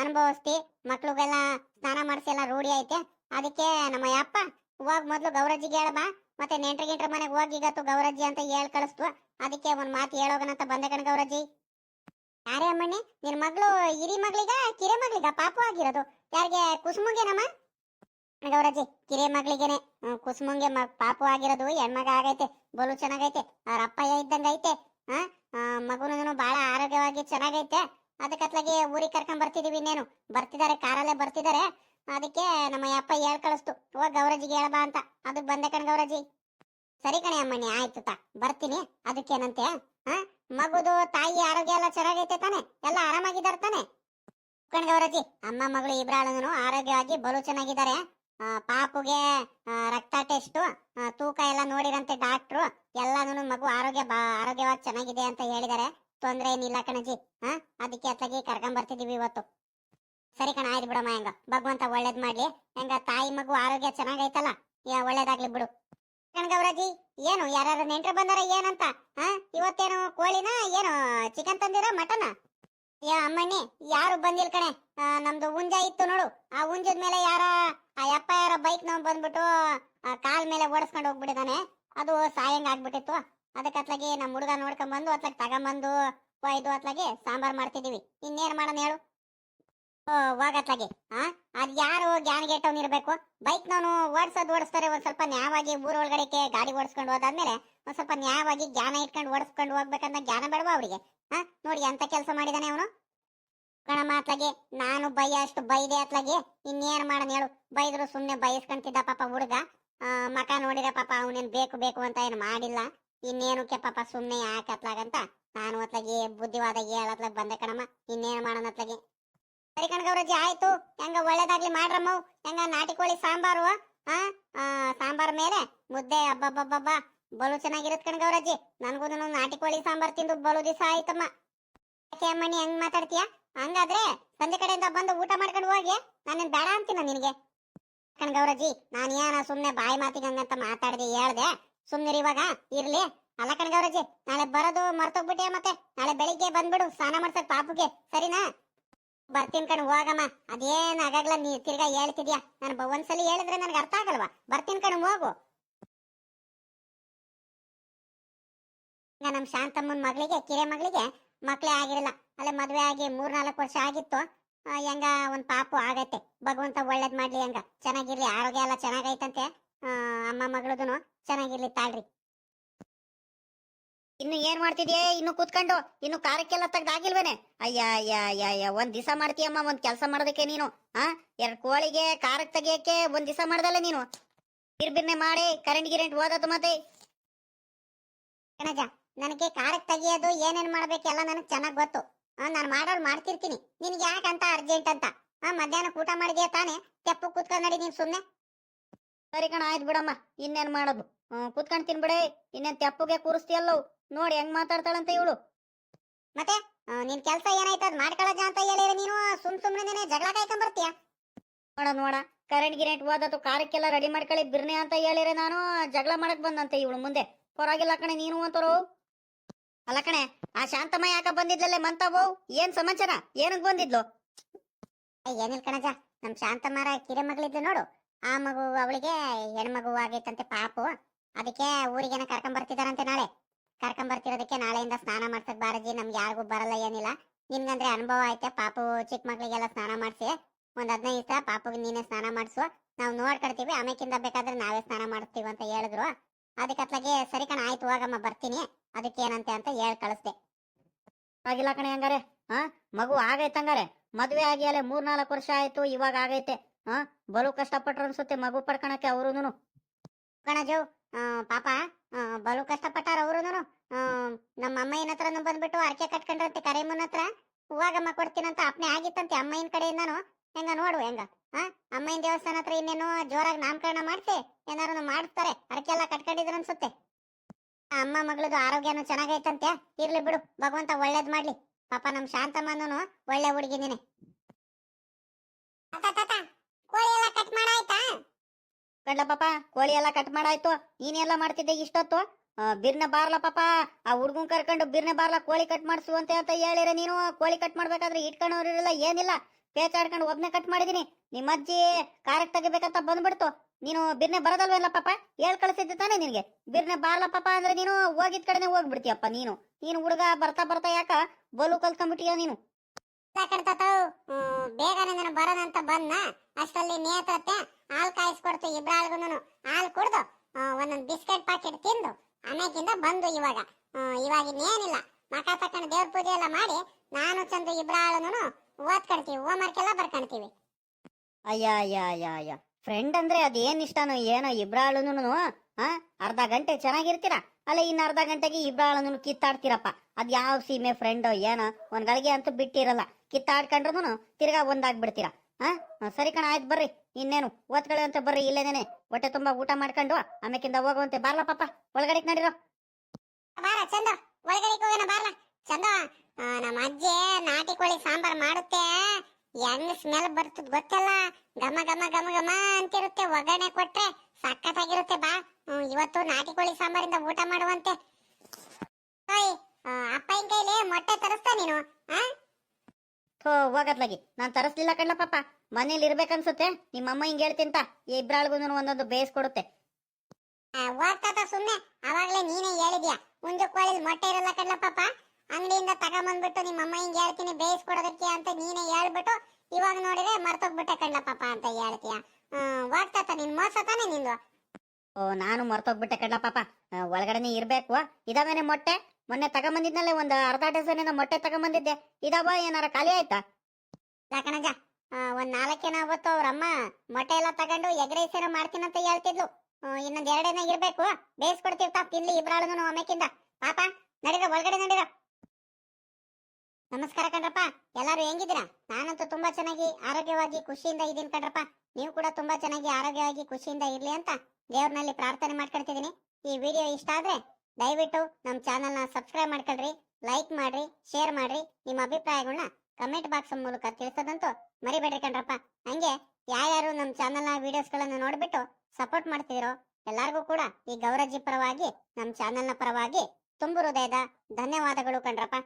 ಅನುಭವಿಸ್ತಿ, ಮಕ್ಳಿಗೆಲ್ಲ ಸ್ನಾನ ಮಾಡಿಸಿ ಎಲ್ಲ ರೂಢಿ ಐತೆ. ಅದಕ್ಕೆ ನಮ್ಮ ಅಪ್ಪ ಹೋಗ್ ಮೊದ್ಲು ಗೌರಜ್ಜಿಗೆ ಹೇಳಬಾ ಮತ್ತೆ ನೆಂಟ್ರ ಗಿಂಟ್ರ ಮನೆಗೆ ಹೋಗಿ ಈಗತ್ತು ಗೌರಜ್ಜಿ ಅಂತ ಹೇಳ್ ಕಳಿಸ್ತು. ಅದಕ್ಕೆ ಒಂದ್ ಮಾತು ಹೇಳೋಗಣ ಅಂತ ಬಂದೆ ಕಣ ಗೌರಜ್ಜಿ. ಯಾರೇ ಅಮ್ಮಣ್ಣಿ, ನಿನ್ ಮಗಳು ಹಿರಿ ಮಗಳಿಗ, ಕಿರೆ ಮಗಳಿಗ ಪಾಪು ಆಗಿರೋದು. ಯಾರಿಗೆ? ಕುಸುಮಂಗೇನಮ್ಮ? ಗೌರಜ್ಜಿ, ಕಿರೆ ಮಗಳಿಗೆನೆ. ಕುಸುಮುಂಗೆ ಪಾಪು ಆಗಿರೋದು, ಹೆಣ್ಮಗ ಆಗೈತೆ, ಬಲು ಚೆನ್ನಾಗೈತೆ, ಅವ್ರ ಅಪ್ಪಯ್ಯ ಇದ್ದಂಗ ಐತೆ ಹಾ ಮಗುನು ಬಹಳ ಆರೋಗ್ಯವಾಗಿ ಚೆನ್ನಾಗೈತೆ. ಅದಕ್ಕತ್ಲಾಗಿ ಊರಿಗೆ ಕರ್ಕೊಂಡ್ ಬರ್ತಿದೀವಿ ಇನ್ನೇನು. ಬರ್ತಿದ್ದಾರೆ ಕಾರಲ್ಲೇ ಬರ್ತಿದ್ದಾರೆ ಅದಕ್ಕೆ ನಮ್ಮ ಅಪ್ಪ ಹೇಳ್ ಕಳಿಸ್ತು ಹೋಗ್ ಗೌರಜಿಗೆ ಹೇಳಬಾ ಅಂತ. ಅದಕ್ಕೆ ಬಂದೆ ಕಣ್ ಗೌರಜಿ ಸರಿ ಕಣೆ ಅಮ್ಮನಿ ಆಯ್ತು ತಾ, ಬರ್ತೀನಿ. ಅದಕ್ಕೇನಂತೆ? ಹಾ ಮಗುದು ತಾಯಿ ಆರೋಗ್ಯ ಎಲ್ಲ ಚೆನ್ನಾಗೈತೆ ತಾನೆ? ಎಲ್ಲ ಆರಾಮಾಗಿದ್ದಾರೆ ತಾನೆ? ಕಣ್ ಗೌರಜಿ ಅಮ್ಮ ಮಗಳು ಇಬ್ರಾಳನು ಆರೋಗ್ಯವಾಗಿ ಬಲು ಚೆನ್ನಾಗಿದ್ದಾರೆ. ಪಾಪುಗೆ ರಕ್ತ ಟೆಸ್ಟ್ ತೂಕ ಎಲ್ಲ ನೋಡಿರಂತೆ ಡಾಕ್ಟ್ರು. ಎಲ್ಲಾನು ಮಗು ಆರೋಗ್ಯ ಆರೋಗ್ಯವಾಗಿ ಚೆನ್ನಾಗಿದೆ ಅಂತ ಹೇಳಿದ್ದಾರೆ. ತೊಂದ್ರೆ ಏನಿಲ್ಲ ಕಣಜಿ ಹಾ ಅದಕ್ಕೆ ಅತ್ಲಾಗಿ ಕರ್ಕೊಂಡ್ ಬರ್ತಿದೀವಿ ಇವತ್ತು. ಸರಿ ಕಣ, ಆಯ್ತು ಬಿಡಮ್ಮ ಹೆಂಗ. ಭಗವಂತ ಒಳ್ಳೇದ್ ಮಾಡ್ಲಿ. ಹೆಂಗ ತಾಯಿ ಮಗು ಆರೋಗ್ಯ ಚೆನ್ನಾಗೈತಲ್ಲ? ಒಳ್ಳೇದಾಗ್ಲಿ ಬಿಡು. ಕಣಗೌರಜಿ ಏನು ಯಾರು ನೆಂಟ್ರು ಬಂದಾರ ಏನಂತ? ಹಾ ಇವತ್ತೇನು ಕೋಳಿನ, ಏನು ಚಿಕನ್ ತಂದಿರ ಮಟನ್ ಯಾ, ಅಮ್ಮಣ್ಣಿ, ಯಾರು ಬಂದಿಲ್ ಕಣೆ? ನಮ್ದು ಉಂಜ ಇತ್ತು ನೋಡು. ಆ ಉಂಜದ ಮೇಲೆ ಯಾರ, ಆ ಅಪ್ಪ ಯಾರ ಬೈಕ್ ನಾವು ಬಂದ್ಬಿಟ್ಟು ಕಾಲ್ ಮೇಲೆ ಓಡಿಸ್ಕೊಂಡು ಹೋಗ್ಬಿಟ್ಟಿದಾನೆ. ಅದು ಸಾಯಂಗ್ ಆಗ್ಬಿಟ್ಟಿತ್ತು. ಅದಕ್ಕೆ ಅತ್ಲಾಗಿ ನಮ್ಮ ಹುಡುಗ ನೋಡ್ಕೊಂಡ್ ಬಂದು ಅತ್ಲಾಗ ತಗೊಂಬಂದು ಒಯ್ದು ಅತ್ಲಾಗಿ ಸಾಂಬಾರ್ ಮಾಡ್ತಿದೀವಿ. ಇನ್ನೇನ್ ಮಾಡೋಣ ಹೇಳು? ಓ ಹೋಗತ್ಲಾಗೆ. ಆ, ಅದ್ ಯಾರು ಜ್ಞಾನ ಗೇಟವ್ ಇರ್ಬೇಕು? ಬೈಕ್ ನಾನು ಓಡಿಸೋದು ಓಡಿಸ್ತಾರೆ ಒಂದ್ ಸ್ವಲ್ಪ ನ್ಯಾಯವಾಗಿ ಒಳಗಡೆ ಗಾಡಿ ಓಡಿಸ್ಕೊಂಡು ಹೋದಾದ್ಮೇಲೆ ಒಂದ್ ಸ್ವಲ್ಪ ನ್ಯಾಯವಾಗಿ ಜ್ಞಾನ ಇಟ್ಕೊಂಡು ಓಡಿಸ್ಕೊಂಡು ಹೋಗ್ಬೇಕಂತ ಜ್ಞಾನ ಬೇಡವಾ ಅವ್ರಿಗೆ? ಹಾ ನೋಡಿ ಎಂತ ಕೆಲಸ ಮಾಡಿದಾನೆ ಅವನು. ಕಣ ಮಾತ್ಲಾಗೆ ನಾನು ಬೈಯ ಅಷ್ಟು ಬೈದೆ ಅತ್ಲಾಗೆ, ಇನ್ನೇನ್ ಮಾಡೋಣ ಹೇಳು. ಬೈದ್ರು ಸುಮ್ನೆ ಬಯಸ್ಕೊಂತಿದ್ದ ಪಾಪ ಹುಡುಗ. ಮಕ ನೋಡಿದ್ರೆ ಪಾಪ ಅವನೇನ್ ಬೇಕು ಬೇಕು ಅಂತ ಏನು ಮಾಡಿಲ್ಲ. ಇನ್ನೇನಕ್ಕೆ ಪಾಪ ಸುಮ್ನೆ ಯಾಕೆ ಅತ್ಲಾಗಂತ? ನಾನು ಅತ್ಲಾಗೆ ಬುದ್ಧಿವಾದ ಹೇಳತ್ಲಾಗ ಬಂದೆ ಕಣಮ್ಮ. ಇನ್ನೇನ್ ಮಾಡೋಣ ಅತ್ಲಾಗೆ? ಸರಿ ಕಣಗವ್ರಜ್ಜಿ ಆಯ್ತು. ಹೆಂಗ ಒಳ್ಳೇದಾಗ್ಲಿ ಮಾಡ್ರಮ್ಮ ಹೆಂಗ ನಾಟಿ ಕೋಳಿ ಸಾಂಬಾರು ಸಾಂಬಾರ್ ಮೇಲೆ ಮುದ್ದೆ ಅಬ್ಬಬ್ಬಬ್ಬ ಬಲು ಚೆನ್ನಾಗಿರತ್ ಕಣಗವ್ರಜ್ಜಿ ನನ್ಗೂ ನಾಟಿ ಕೋಳಿ ಸಾಂಬಾರ್ ತಿಂದು ಬಲು ದಿವಸ ಆಯ್ತಮ್ಮ. ಯಾಕೆ ಅಮ್ಮಣ್ಣಿ, ಹೆಂಗ್ ಮಾತಾಡ್ತೀಯ? ಹಂಗಾದ್ರೆ ಸಂಜೆ ಕಡೆಯಿಂದ ಬಂದು ಊಟ ಮಾಡ್ಕೊಂಡು ಹೋಗಿ. ನಾನೇನ್ ಬೇಡ ಅಂತೀನ ನಿನಗೆ? ಗೌರಜಿ ನಾನು ಏನ ಸುಮ್ನೆ ಬಾಯಿ ಮಾತಿಗೆ ಹಂಗಂತ ಮಾತಾಡಿದೆ, ಹೇಳ್ದೆ. ಸುಮ್ನಿರಿ ಇವಾಗ, ಇರ್ಲಿ. ಅಲ್ಲ ಕಣ್ಗೌರಜ್ಜಿ ನಾಳೆ ಬರೋದು ಮರ್ತೋಗ್ಬಿಟ್ಟೆ ಮತ್ತೆ. ನಾಳೆ ಬೆಳಿಗ್ಗೆ ಬಂದ್ಬಿಡು, ಸ್ನಾನ ಮಾಡ್ಸಕ್ ಪಾಪುಗೆ. ಸರಿನಾ? ಬರ್ತೀನಿ ಕಣ್, ಹೋಗಮ್ಮ. ಅದೇನ್ ಆಗಾಗ್ಲ ನೀ ತಿರ್ಗಾ ಹೇಳ್ತಿದ್ಯಾ? ನಾನು ಒಂದ್ಸಲಿ ಹೇಳಿದ್ರೆ ನನಗೆ ಅರ್ಥ ಆಗಲ್ವಾ? ಬರ್ತೀನಿ ಕಣ್, ಹೋಗು. ನಮ್ಮ ನಮ್ ಶಾಂತಮ್ಮನ ಮಗಳಿಗೆ, ಕಿರೆ ಮಗಳಿಗೆ ಮಕ್ಳೇ ಆಗಿರಲ್ಲ. ಅಲ್ಲೇ ಮದುವೆ ಆಗಿ ಮೂರ್ನಾಲ್ಕು ವರ್ಷ ಆಗಿತ್ತು. ಹೆಂಗ ಒಂದ್ ಪಾಪು ಆಗೈತೆ ಭಗವಂತ ಒಳ್ಳೇದ್ ಮಾಡ್ಲಿ ಹೆಂಗ? ಚೆನ್ನಾಗಿರ್ಲಿ, ಆರೋಗ್ಯ ಎಲ್ಲ ಚೆನ್ನಾಗೈತಂತೆ. ಅಮ್ಮ ಮಗಳದುನು ಚೆನ್ನಾಗಿರ್ಲಿ ತಾಳ್ರಿ. ಇನ್ನು ಏನ್ ಮಾಡ್ತಿದ್ಯಾ? ಇನ್ನು ಕೂತ್ಕೊಂಡು ಇನ್ನು ಕಾರಕ್ಕೆಲ್ಲ ತೆಗ್ದಾಗಿಲ್ವೇನೆ ಅಯ್ಯ ಅಯ್ಯ ಅಯ್ಯ ಅಯ್ಯ ಒಂದ್ ದಿವಸ ಮಾಡ್ತೀಯಮ್ಮ ಒಂದ್ ಕೆಲಸ ಮಾಡೋದಕ್ಕೆ ನೀನು ಆ? ಎರಡ್ ಕೋಳಿಗೆ ಕಾರಕ್ ತೆಗಿಯಕ್ಕೆ ಒಂದ್ ದಿವಸ ಮಾಡ್ದಲ್ಲ ನೀನು? ಬಿರ್ಬಿರ್ನೆ ಮಾಡಿ ಕರೆಂಟ್ ಗಿರೆಂಟ್ ಓದೋದು ಮತ್ತೆ? ಕಣಜ ನನಗೆ ಕಾರಕ್ ತೆಗಿಯೋದು ಏನೇನ್ ಮಾಡ್ಬೇಕೆಲ್ಲ ನನಗ್ ಚೆನ್ನಾಗ್ ಗೊತ್ತು. ನಾನು ಮಾಡೋರು ಮಾಡ್ತಿರ್ತೀನಿ. ನಿನ್ಗೆ ಯಾಕಂತ ಅರ್ಜೆಂಟ್ ಅಂತ? ಆ ಮಧ್ಯಾಹ್ನ ಊಟ ಮಾಡಿದ್ಯಾ ತಾನೇ? ತೆಪ್ಪು ಕೂತ್ಕೊಂಡ್ ನಡಿ ನೀನ್ ಸುಮ್ನೆ. ಸರಿ ಕಣ ಆಯ್ತು ಬಿಡಮ್ಮ. ಇನ್ನೇನ್ ಮಾಡೋದು? ಹ್ಮ್ ಕೂತ್ಕೊಂಡ್ ತಿನ್ಬಿಡೆ. ಇನ್ನೇನ್ ತೆಪ್ಪಗೆ ಕೂರಿಸ್ತೀಯಲ್ಲೋ? ನೋಡಿ ಹೆಂಗ್ ಮಾತಾಡ್ತಾಳಂತ ಇವಳು. ಮತ್ತೆ ನಿನ್ ಕೆಲ್ಸ ಏನಾಯ್ತು ಅದ್ ಮಾಡ್ಕೊಳಜ ಅಂತ ಹೇಳಿದ್ರೆ ನೀನು ಸುಮ್ ಸುಮ್ನೆ ಜಗಳ ಕಾಯ್ಕೊಂಡ್ ಬರ್ತೀಯ ನೋಡ ನೋಡ ಕರೆಂಟ್ ಗಿರೆಂಟ್ ಹೋದತ್ತು ಕಾರಕ್ಕೆಲ್ಲ ರೆಡಿ ಮಾಡ್ಕೊಳ್ಳಿ ಬಿರ್ನೆ ಅಂತ ಹೇಳಿದ್ರೆ ನಾನು ಜಗಳ ಮಾಡಕ್ ಬಂದಂತೆ ಇವಳು ಮುಂದೆ. ಪರವಾಗಿಲ್ಲ ಕಣೆ ನೀನು ಅಂತರು ಅಲ್ಲ ಕಣೆ ಆ ಶಾಂತಮ್ಮ ಯಾಕ ಬಂದಿದ್ಲಲ್ಲೇ ಮಂತಾವು ಏನ್ ಸಮಾಚಾರ? ಏನಕ್ ಬಂದಿದ್ಲು? ಏನಿಲ್ಲ ಏನಿಲ್ ಕಣಜ ನಮ್ ಶಾಂತಮ್ಮರ ಕಿರೆ ಮಗಳಿದ್ಲು ನೋಡು. ಆ ಮಗು ಅವಳಿಗೆ ಹೆಣ್ಮಗು ಆಗೈತಂತೆ ಪಾಪು. ಅದಕ್ಕೆ ಊರಿಗೆನ ಕರ್ಕೊಂಡ್ ಬರ್ತಿದಾರಂತೆ ನಾಳೆ. ಕರ್ಕೊಂಡ್ ಬರ್ತಿರೋದಕ್ಕೆ ನಾಳೆಯಿಂದ ಸ್ನಾನ ಮಾಡ್ಸಕ್ ಬಾರಜಿ ನಮ್ಗೆ ಯಾರಿಗೂ ಬರಲ್ಲ ಏನಿಲ್ಲ. ನಿನ್ಗಂದ್ರೆ ಅನುಭವ ಐತೆ ಪಾಪು ಚಿಕ್ಕ ಮಕ್ಳಿಗೆಲ್ಲ ಸ್ನಾನ ಮಾಡಿಸಿ. ಒಂದ್ ಹದಿನೈದು ದಿವಸ ಪಾಪುಗೆ ನೀನೇ ಸ್ನಾನ ಮಾಡಿಸು. ನಾವು ನೋಡ್ಕೊಡ್ತೀವಿ ಆಮೇಕಿಂದ ಬೇಕಾದ್ರೆ ನಾವೇ ಸ್ನಾನ ಮಾಡಿಸ್ತೀವಿ ಅಂತ ಹೇಳಿದ್ರು. ಅದಕ್ಕೆ ಅತ್ಲಾಗೆ ಸರಿ ಕಣ ಆಯ್ತು ಹೋಗಮ್ಮ ಬರ್ತೀನಿ. ಅದಕ್ಕೆ ಏನಂತೆ ಅಂತ ಹೇಳಿ ಕಳಿಸ್ದೆ. ಆಗಿಲ್ಲ ಕಣೆ ಹಂಗಾರೆ ಹಾ? ಮಗು ಆಗೈತೆ ಹಂಗಾರೆ. ಮದುವೆ ಆಗಿ ಅಲ್ಲೇ ಮೂರ್ ನಾಲ್ಕು ವರ್ಷ ಆಯ್ತು ಇವಾಗ ಆಗೈತೆ ಹಾ? ಬಲು ಕಷ್ಟಪಟ್ರು ಅನ್ಸುತ್ತೆ ಮಗು ಪಡ್ಕೊಳಕ್ಕೆ ಅವ್ರುನು ಕಣಜು ಪಾಪ ಬಲು ಕಷ್ಟಪಟ್ಟಾರ ಅವರು ನಮ್ಮ ಅಮ್ಮಯ್ಯನ ಹತ್ರನೂ ಬಂದ್ಬಿಟ್ಟು ಅರ್ಕೆ ಕಟ್ಕೊಂಡ್ರಂತೆ ಕರೇಮನ್ ಹತ್ರ. ಹೂವಾಗಮ್ಮ ಕೊಡ್ತೀನಂತ ಅಪ್ನೆ ಆಗಿತ್ತಂತೆ ಅಮ್ಮಯ್ಯನ ಕಡೆಯಿಂದನು. ಹೆಂಗ ನೋಡು ಹೆಂಗ, ಆ, ಅಮ್ಮಯ್ಯನ ದೇವಸ್ಥಾನ ಹತ್ರ ಇನ್ನೇನು ಜೋರಾಗಿ ನಾಮಕರಣ ಮಾಡ್ಸಿ ಏನಾರು ಮಾಡ್ತಾರೆ ಅರ್ಕೆ ಎಲ್ಲ ಕಟ್ಕೊಂಡಿದ್ರು ಅನ್ಸುತ್ತೆ. ಅಮ್ಮ ಮಗಳದು ಆರೋಗ್ಯನು ಚೆನ್ನಾಗೈತಂತೆ, ಇರ್ಲಿ ಬಿಡು, ಭಗವಂತ ಒಳ್ಳೇದ್ ಮಾಡ್ಲಿ. ಪಾಪ, ನಮ್ ಶಾಂತಮ್ಮನೂ ಒಳ್ಳೆ ಹುಡುಗಿ ನೀನೆ ಕೋಳಿ ಎಲ್ಲ ಕಟ್ ಮಾಡಾಯ್ತಾ ಕಂಡ್ಲ ಪಾಪ, ಕೋಳಿ ಎಲ್ಲ ಕಟ್ ಮಾಡಾಯ್ತು. ನೀನೆಲ್ಲ ಮಾಡ್ತಿದ್ದೆ ಇಷ್ಟೊತ್ತು? ಬಿರ್ನ ಬಾರ್ಲ ಪಾಪ, ಆ ಹುಡ್ಗನ್ ಕರ್ಕೊಂಡು ಬಿರ್ನೆ ಬಾರ್ಲ ಕೋಳಿ ಕಟ್ ಮಾಡಿಸು ಅಂತ ಹೇಳಿರ ನೀನು. ಕೋಳಿ ಕಟ್ ಮಾಡ್ಬೇಕಾದ್ರೆ ಇಟ್ಕೊಂಡವ್ರಿರಲ್ಲ ಏನಿಲ್ಲ. ಪೇಚಾಡ್ಕೊಂಡು ಒಬ್ನೇ ಕಟ್ ಮಾಡಿದೀನಿ. ನಿಮ್ಮ ಅಜ್ಜಿ ಕಾರಕ್ ತೆಗಿಬೇಕಂತ ಬಂದ್ಬಿಡ್ತು. ನೀನು ಬಿರ್ನೆ ಬರೋದಲ್ವಲ್ಲ ಪಾಪ? ಹೇಳ್ ಕಳಿಸಿದ್ದೆ ತಾನೇ ನಿನಗೆ. ಬಿರ್ನೆ ಬಾರ್ಲ ಪಾಪ ಅಂದ್ರೆ ನೀನು ಹೋಗಿದ್ ಕಡೆನೆ ಹೋಗ್ಬಿಡ್ತೀಯಪ್ಪ ನೀನು. ನೀನು ಹುಡುಗ ಬರ್ತಾ ಬರ್ತಾ ಯಾಕ ಬಲು ಕಲ್ತ್ಕೊಂಡ್ಬಿಟ್ಟಿಯ ನೀನು? ಕಟ್ತಾತವು ಬೇಗನೆ ನಾನು ಬರೋದಂತ ಬಂದ್ನ? ಅಷ್ಟರಲ್ಲಿ ನೇತತ್ತೆ ಹಾಲು ಕಾಯಿಸ್ಕೊಡ್ತು ಇಬ್ರಾಳ್ಗುನು ಹಾಲು ಕುಡ್ದು ಒಂದೊಂದು ಬಿಸ್ಕೆಟ್ ಪ್ಯಾಕೆಟ್ ತಿಂದು ಆಮ್ಯಾಗಿಂದ ಬಂದು ಇವಾಗ. ಇವಾಗ ಇನ್ನೇನಿಲ್ಲ ಮಕ ತಕೊಂಡು ದೇವ್ರ ಪೂಜೆ ಎಲ್ಲ ಮಾಡಿ, ನಾನು ಚಂದು ಇಬ್ರಾಳನು ಓದ್ಕೊಳ್ತೀವಿ ಹೋಮ್ವರ್ಕ್ ಎಲ್ಲ ಬರ್ಕೊಳ್ತೀವಿ ಅಯ್ಯ ಅಯ್ಯ ಅಯ್ಯ ಅಯ್ಯ. ಫ್ರೆಂಡ್ ಅಂದ್ರೆ ಅದೇನ್ ಇಷ್ಟನೋ ಏನೋ ಇಬ್ರಾಳುನು ಹಾ ಅರ್ಧ ಗಂಟೆ ಚೆನ್ನಾಗಿರ್ತೀರಾ? ಅಲ್ಲ ಇನ್ನು ಅರ್ಧ ಗಂಟೆಗೆ ಇಬ್ರಾಳುನು ಕಿತ್ತಾಡ್ತೀರಪ್ಪ. ಅದ್ ಯಾವ ಸೀಮೆ ಫ್ರೆಂಡ್ ಏನೋ, ಒಂದ್ ಗಳಿಗೆ ಅಂತೂ ಬಿಟ್ಟಿರಲ್ಲ. ಕಿತ್ತಾಡ್ಕೊಂಡ್ರು ತಿರ್ಗಾ ಒಂದಾಗ್ಬಿಡ್ತೀರಾ? ಹಾ ಸರಿ ಕಣ, ಆಯ್ತು ಬರ್ರಿ. ಇನ್ನೇನು, ಓದ್ಕೊಳ್ಳಿ ಅಂತ ಬರ್ರಿ ಇಲ್ಲೇನೇನೆ. ಹೊಟ್ಟೆ ತುಂಬಾ ಊಟ ಮಾಡ್ಕೊಂಡು ಆಮೇಕಿಂದ ಹೋಗುವಂತೆ ಬಾರ್ಲ ಪಾಪ. ಒಳಗಡೆ ನಡಿರೋ. ಬಾರ ಚಂದ. ಒಳಗಡೆ ಹೋಗೋಣ ಬಾರ್ಲ. ಚಂದ. ನಮ್ಮ ಅಜ್ಜಿ ನಾಟಿ ಕೋಳಿ ಸಾಂಬಾರ್ ಮಾಡುತ್ತೆ. ಹೆಂಗ್ ಸ್ಮೆಲ್ ಬರ್ತದ ಗೊತ್ತಲ್ಲ? ಘಮ ಘಮ ಘಮ ಘಮ ಅಂತಿರುತ್ತೆ. ಒಗ್ಗರಣೆ ಕೊಟ್ರೆ ಸಖತ್ತಾಗಿರುತ್ತೆ ಬಾ. ಇವತ್ತು ನಾಟಿ ಕೋಳಿ ಸಾಂಬಾರಿಂದ ಊಟ ಮಾಡುವಂತೆ. ಅಪ್ಪನ ಕೈಲಿ ಮೊಟ್ಟೆ ತರಿಸ್ತಾ ನೀನು ಥೋ ಹೋಗತ್ಲಾಗಿ ನಾನ್ ತರಿಸ್ಲಿಲ್ಲ ಕಣ್ಣ ಪಾಪ. ಮನೇಲಿ ಇರ್ಬೇಕನ್ಸುತ್ತೆ. ನಿಮ್ಮ ಅಮ್ಮ ಹಿಂಗ್ ಹೇಳ್ತಿಂತ ಇಬ್ರಾಳ್ಗೂ ಒಂದೊಂದು ಬೇಯಿಸ್ಕೊಡುತ್ತೆ ಆ, ಹೋಗ್ತಾತ ಸುಮ್ನೆ. ಅವಾಗ್ಲೇ ನೀನೇ ಹೇಳಿದ್ಯಾ? ಮುಂಜು ಕೋಳಿ ಮೊಟ್ಟೆ ಇರಲ್ಲ ಕಣ್ಣ ಪಾಪ. ಅಂಗಡಿಯಿಂದ ತಗೊಂಬಂದ್ಬಿಟ್ಟು ನಿಮ್ಮ ಅಮ್ಮ ಹಿಂಗ್ ಹೇಳ್ತೀನಿ ಬೇಯಿಸ್ಕೊಡೋದಕ್ಕೆ ಅಂತ ನೀನೇ ಹೇಳ್ಬಿಟ್ಟು ಇವಾಗ ನೋಡಿದ್ರೆ ಮರ್ತೋಗ್ಬಿಟ್ಟೆ ಕಣ್ಣ ಪಾಪ ಅಂತ ಹೇಳ್ತೀಯಾ? ಹ್ಮ್ ಹೋಗ್ತಾತ ನಿನ್ ಮೋಸ ತಾನೆ ನಿಂದು? ಓ ನಾನು ಮರ್ತೋಗ್ಬಿಟ್ಟೆ ಕಣ್ಣ ಪಾಪ. ಆ, ಒಳಗಡೆನೆ ಇರ್ಬೇಕು. ಇದಾವೇನೆ ಮೊಟ್ಟೆ? ಮೊನ್ನೆ ತಗೊಂಬಂದಿದ್ನಲ್ಲೇ, ಒಂದು ಅರ್ಧ ಡಜನ್ ಮೊಟ್ಟೆ ತಗೊಂಬಂದಿದ್ದೆ. ಇದಾವ ಏನಾರ ಖಾಲಿ ಆಯ್ತಾ? ಯಾಕಣಜ ಒಂದ್ ನಾಲ್ಕೇನ ಅವತ್ತು ಅವ್ರಮ್ಮ ಮೊಟ್ಟೆ ಎಲ್ಲ ತಗೊಂಡು ಎಗ್ ರೈಸ್ ಏನೋ ಮಾಡ್ತೀನಂತ ಹೇಳ್ತಿದ್ಲು. ಇನ್ನೊಂದ್ ಎರಡೇನ ಇರ್ಬೇಕು. ಬೇಯಿಸ್ಕೊಡ್ತಿರ್ತಾ ತಿನ್ಲಿ ಇಬ್ರಾಳನು ಪಾಪ, ನಡೀರ, ಒಳಗಡೆ ನಡೀರ. ನಮಸ್ಕಾರ ಕಣ್ರಪ್ಪ, ಎಲ್ಲಾರು ಹೆಂಗಿದ್ದೀರಾ? ನಾನಂತೂ ತುಂಬಾ ಚೆನ್ನಾಗಿ, ಆರೋಗ್ಯವಾಗಿ, ಖುಷಿಯಿಂದ ಇದೀನಿ ಕಣ್ರಪ್ಪ. ನೀವು ಕೂಡ ತುಂಬಾ ಚೆನ್ನಾಗಿ, ಆರೋಗ್ಯವಾಗಿ, ಖುಷಿಯಿಂದ ಇರ್ಲಿ ಅಂತ ದೇವ್ರನಲ್ಲಿ ಪ್ರಾರ್ಥನೆ ಮಾಡ್ಕೊಳ್ತಿದ್ದೀನಿ. ಈ ವಿಡಿಯೋ ಇಷ್ಟ ಆದ್ರೆ ದಯವಿಟ್ಟು ನಮ್ಮ ಚಾನಲ್ನ ಸಬ್ಸ್ಕ್ರೈಬ್ ಮಾಡ್ಕೊಳ್ರಿ ಲೈಕ್ ಮಾಡ್ರಿ ಶೇರ್ ಮಾಡ್ರಿ. ನಿಮ್ಮ ಅಭಿಪ್ರಾಯಗಳನ್ನ ಕಮೆಂಟ್ ಬಾಕ್ಸ್ ಮೂಲಕ ತಿಳಿಸೋದಂತೂ ಮರಿಬೇಡ್ರಿ ಕಣ್ರಪ್ಪ. ಹಂಗೆ ಯಾರ್ಯಾರು ನಮ್ಮ ಚಾನಲ್ನ ವಿಡಿಯೋಸ್ಗಳನ್ನು ನೋಡ್ಬಿಟ್ಟು ಸಪೋರ್ಟ್ ಮಾಡ್ತಿದಿರೋ ಎಲ್ಲಾರ್ಗೂ ಕೂಡ ಈ ಗೌರಜ್ಜಿ ಪರವಾಗಿ ನಮ್ಮ ಚಾನಲ್ನ ಪರವಾಗಿ ತುಂಬು ಹೃದಯದ ಧನ್ಯವಾದಗಳು ಕಣ್ರಪ್ಪ.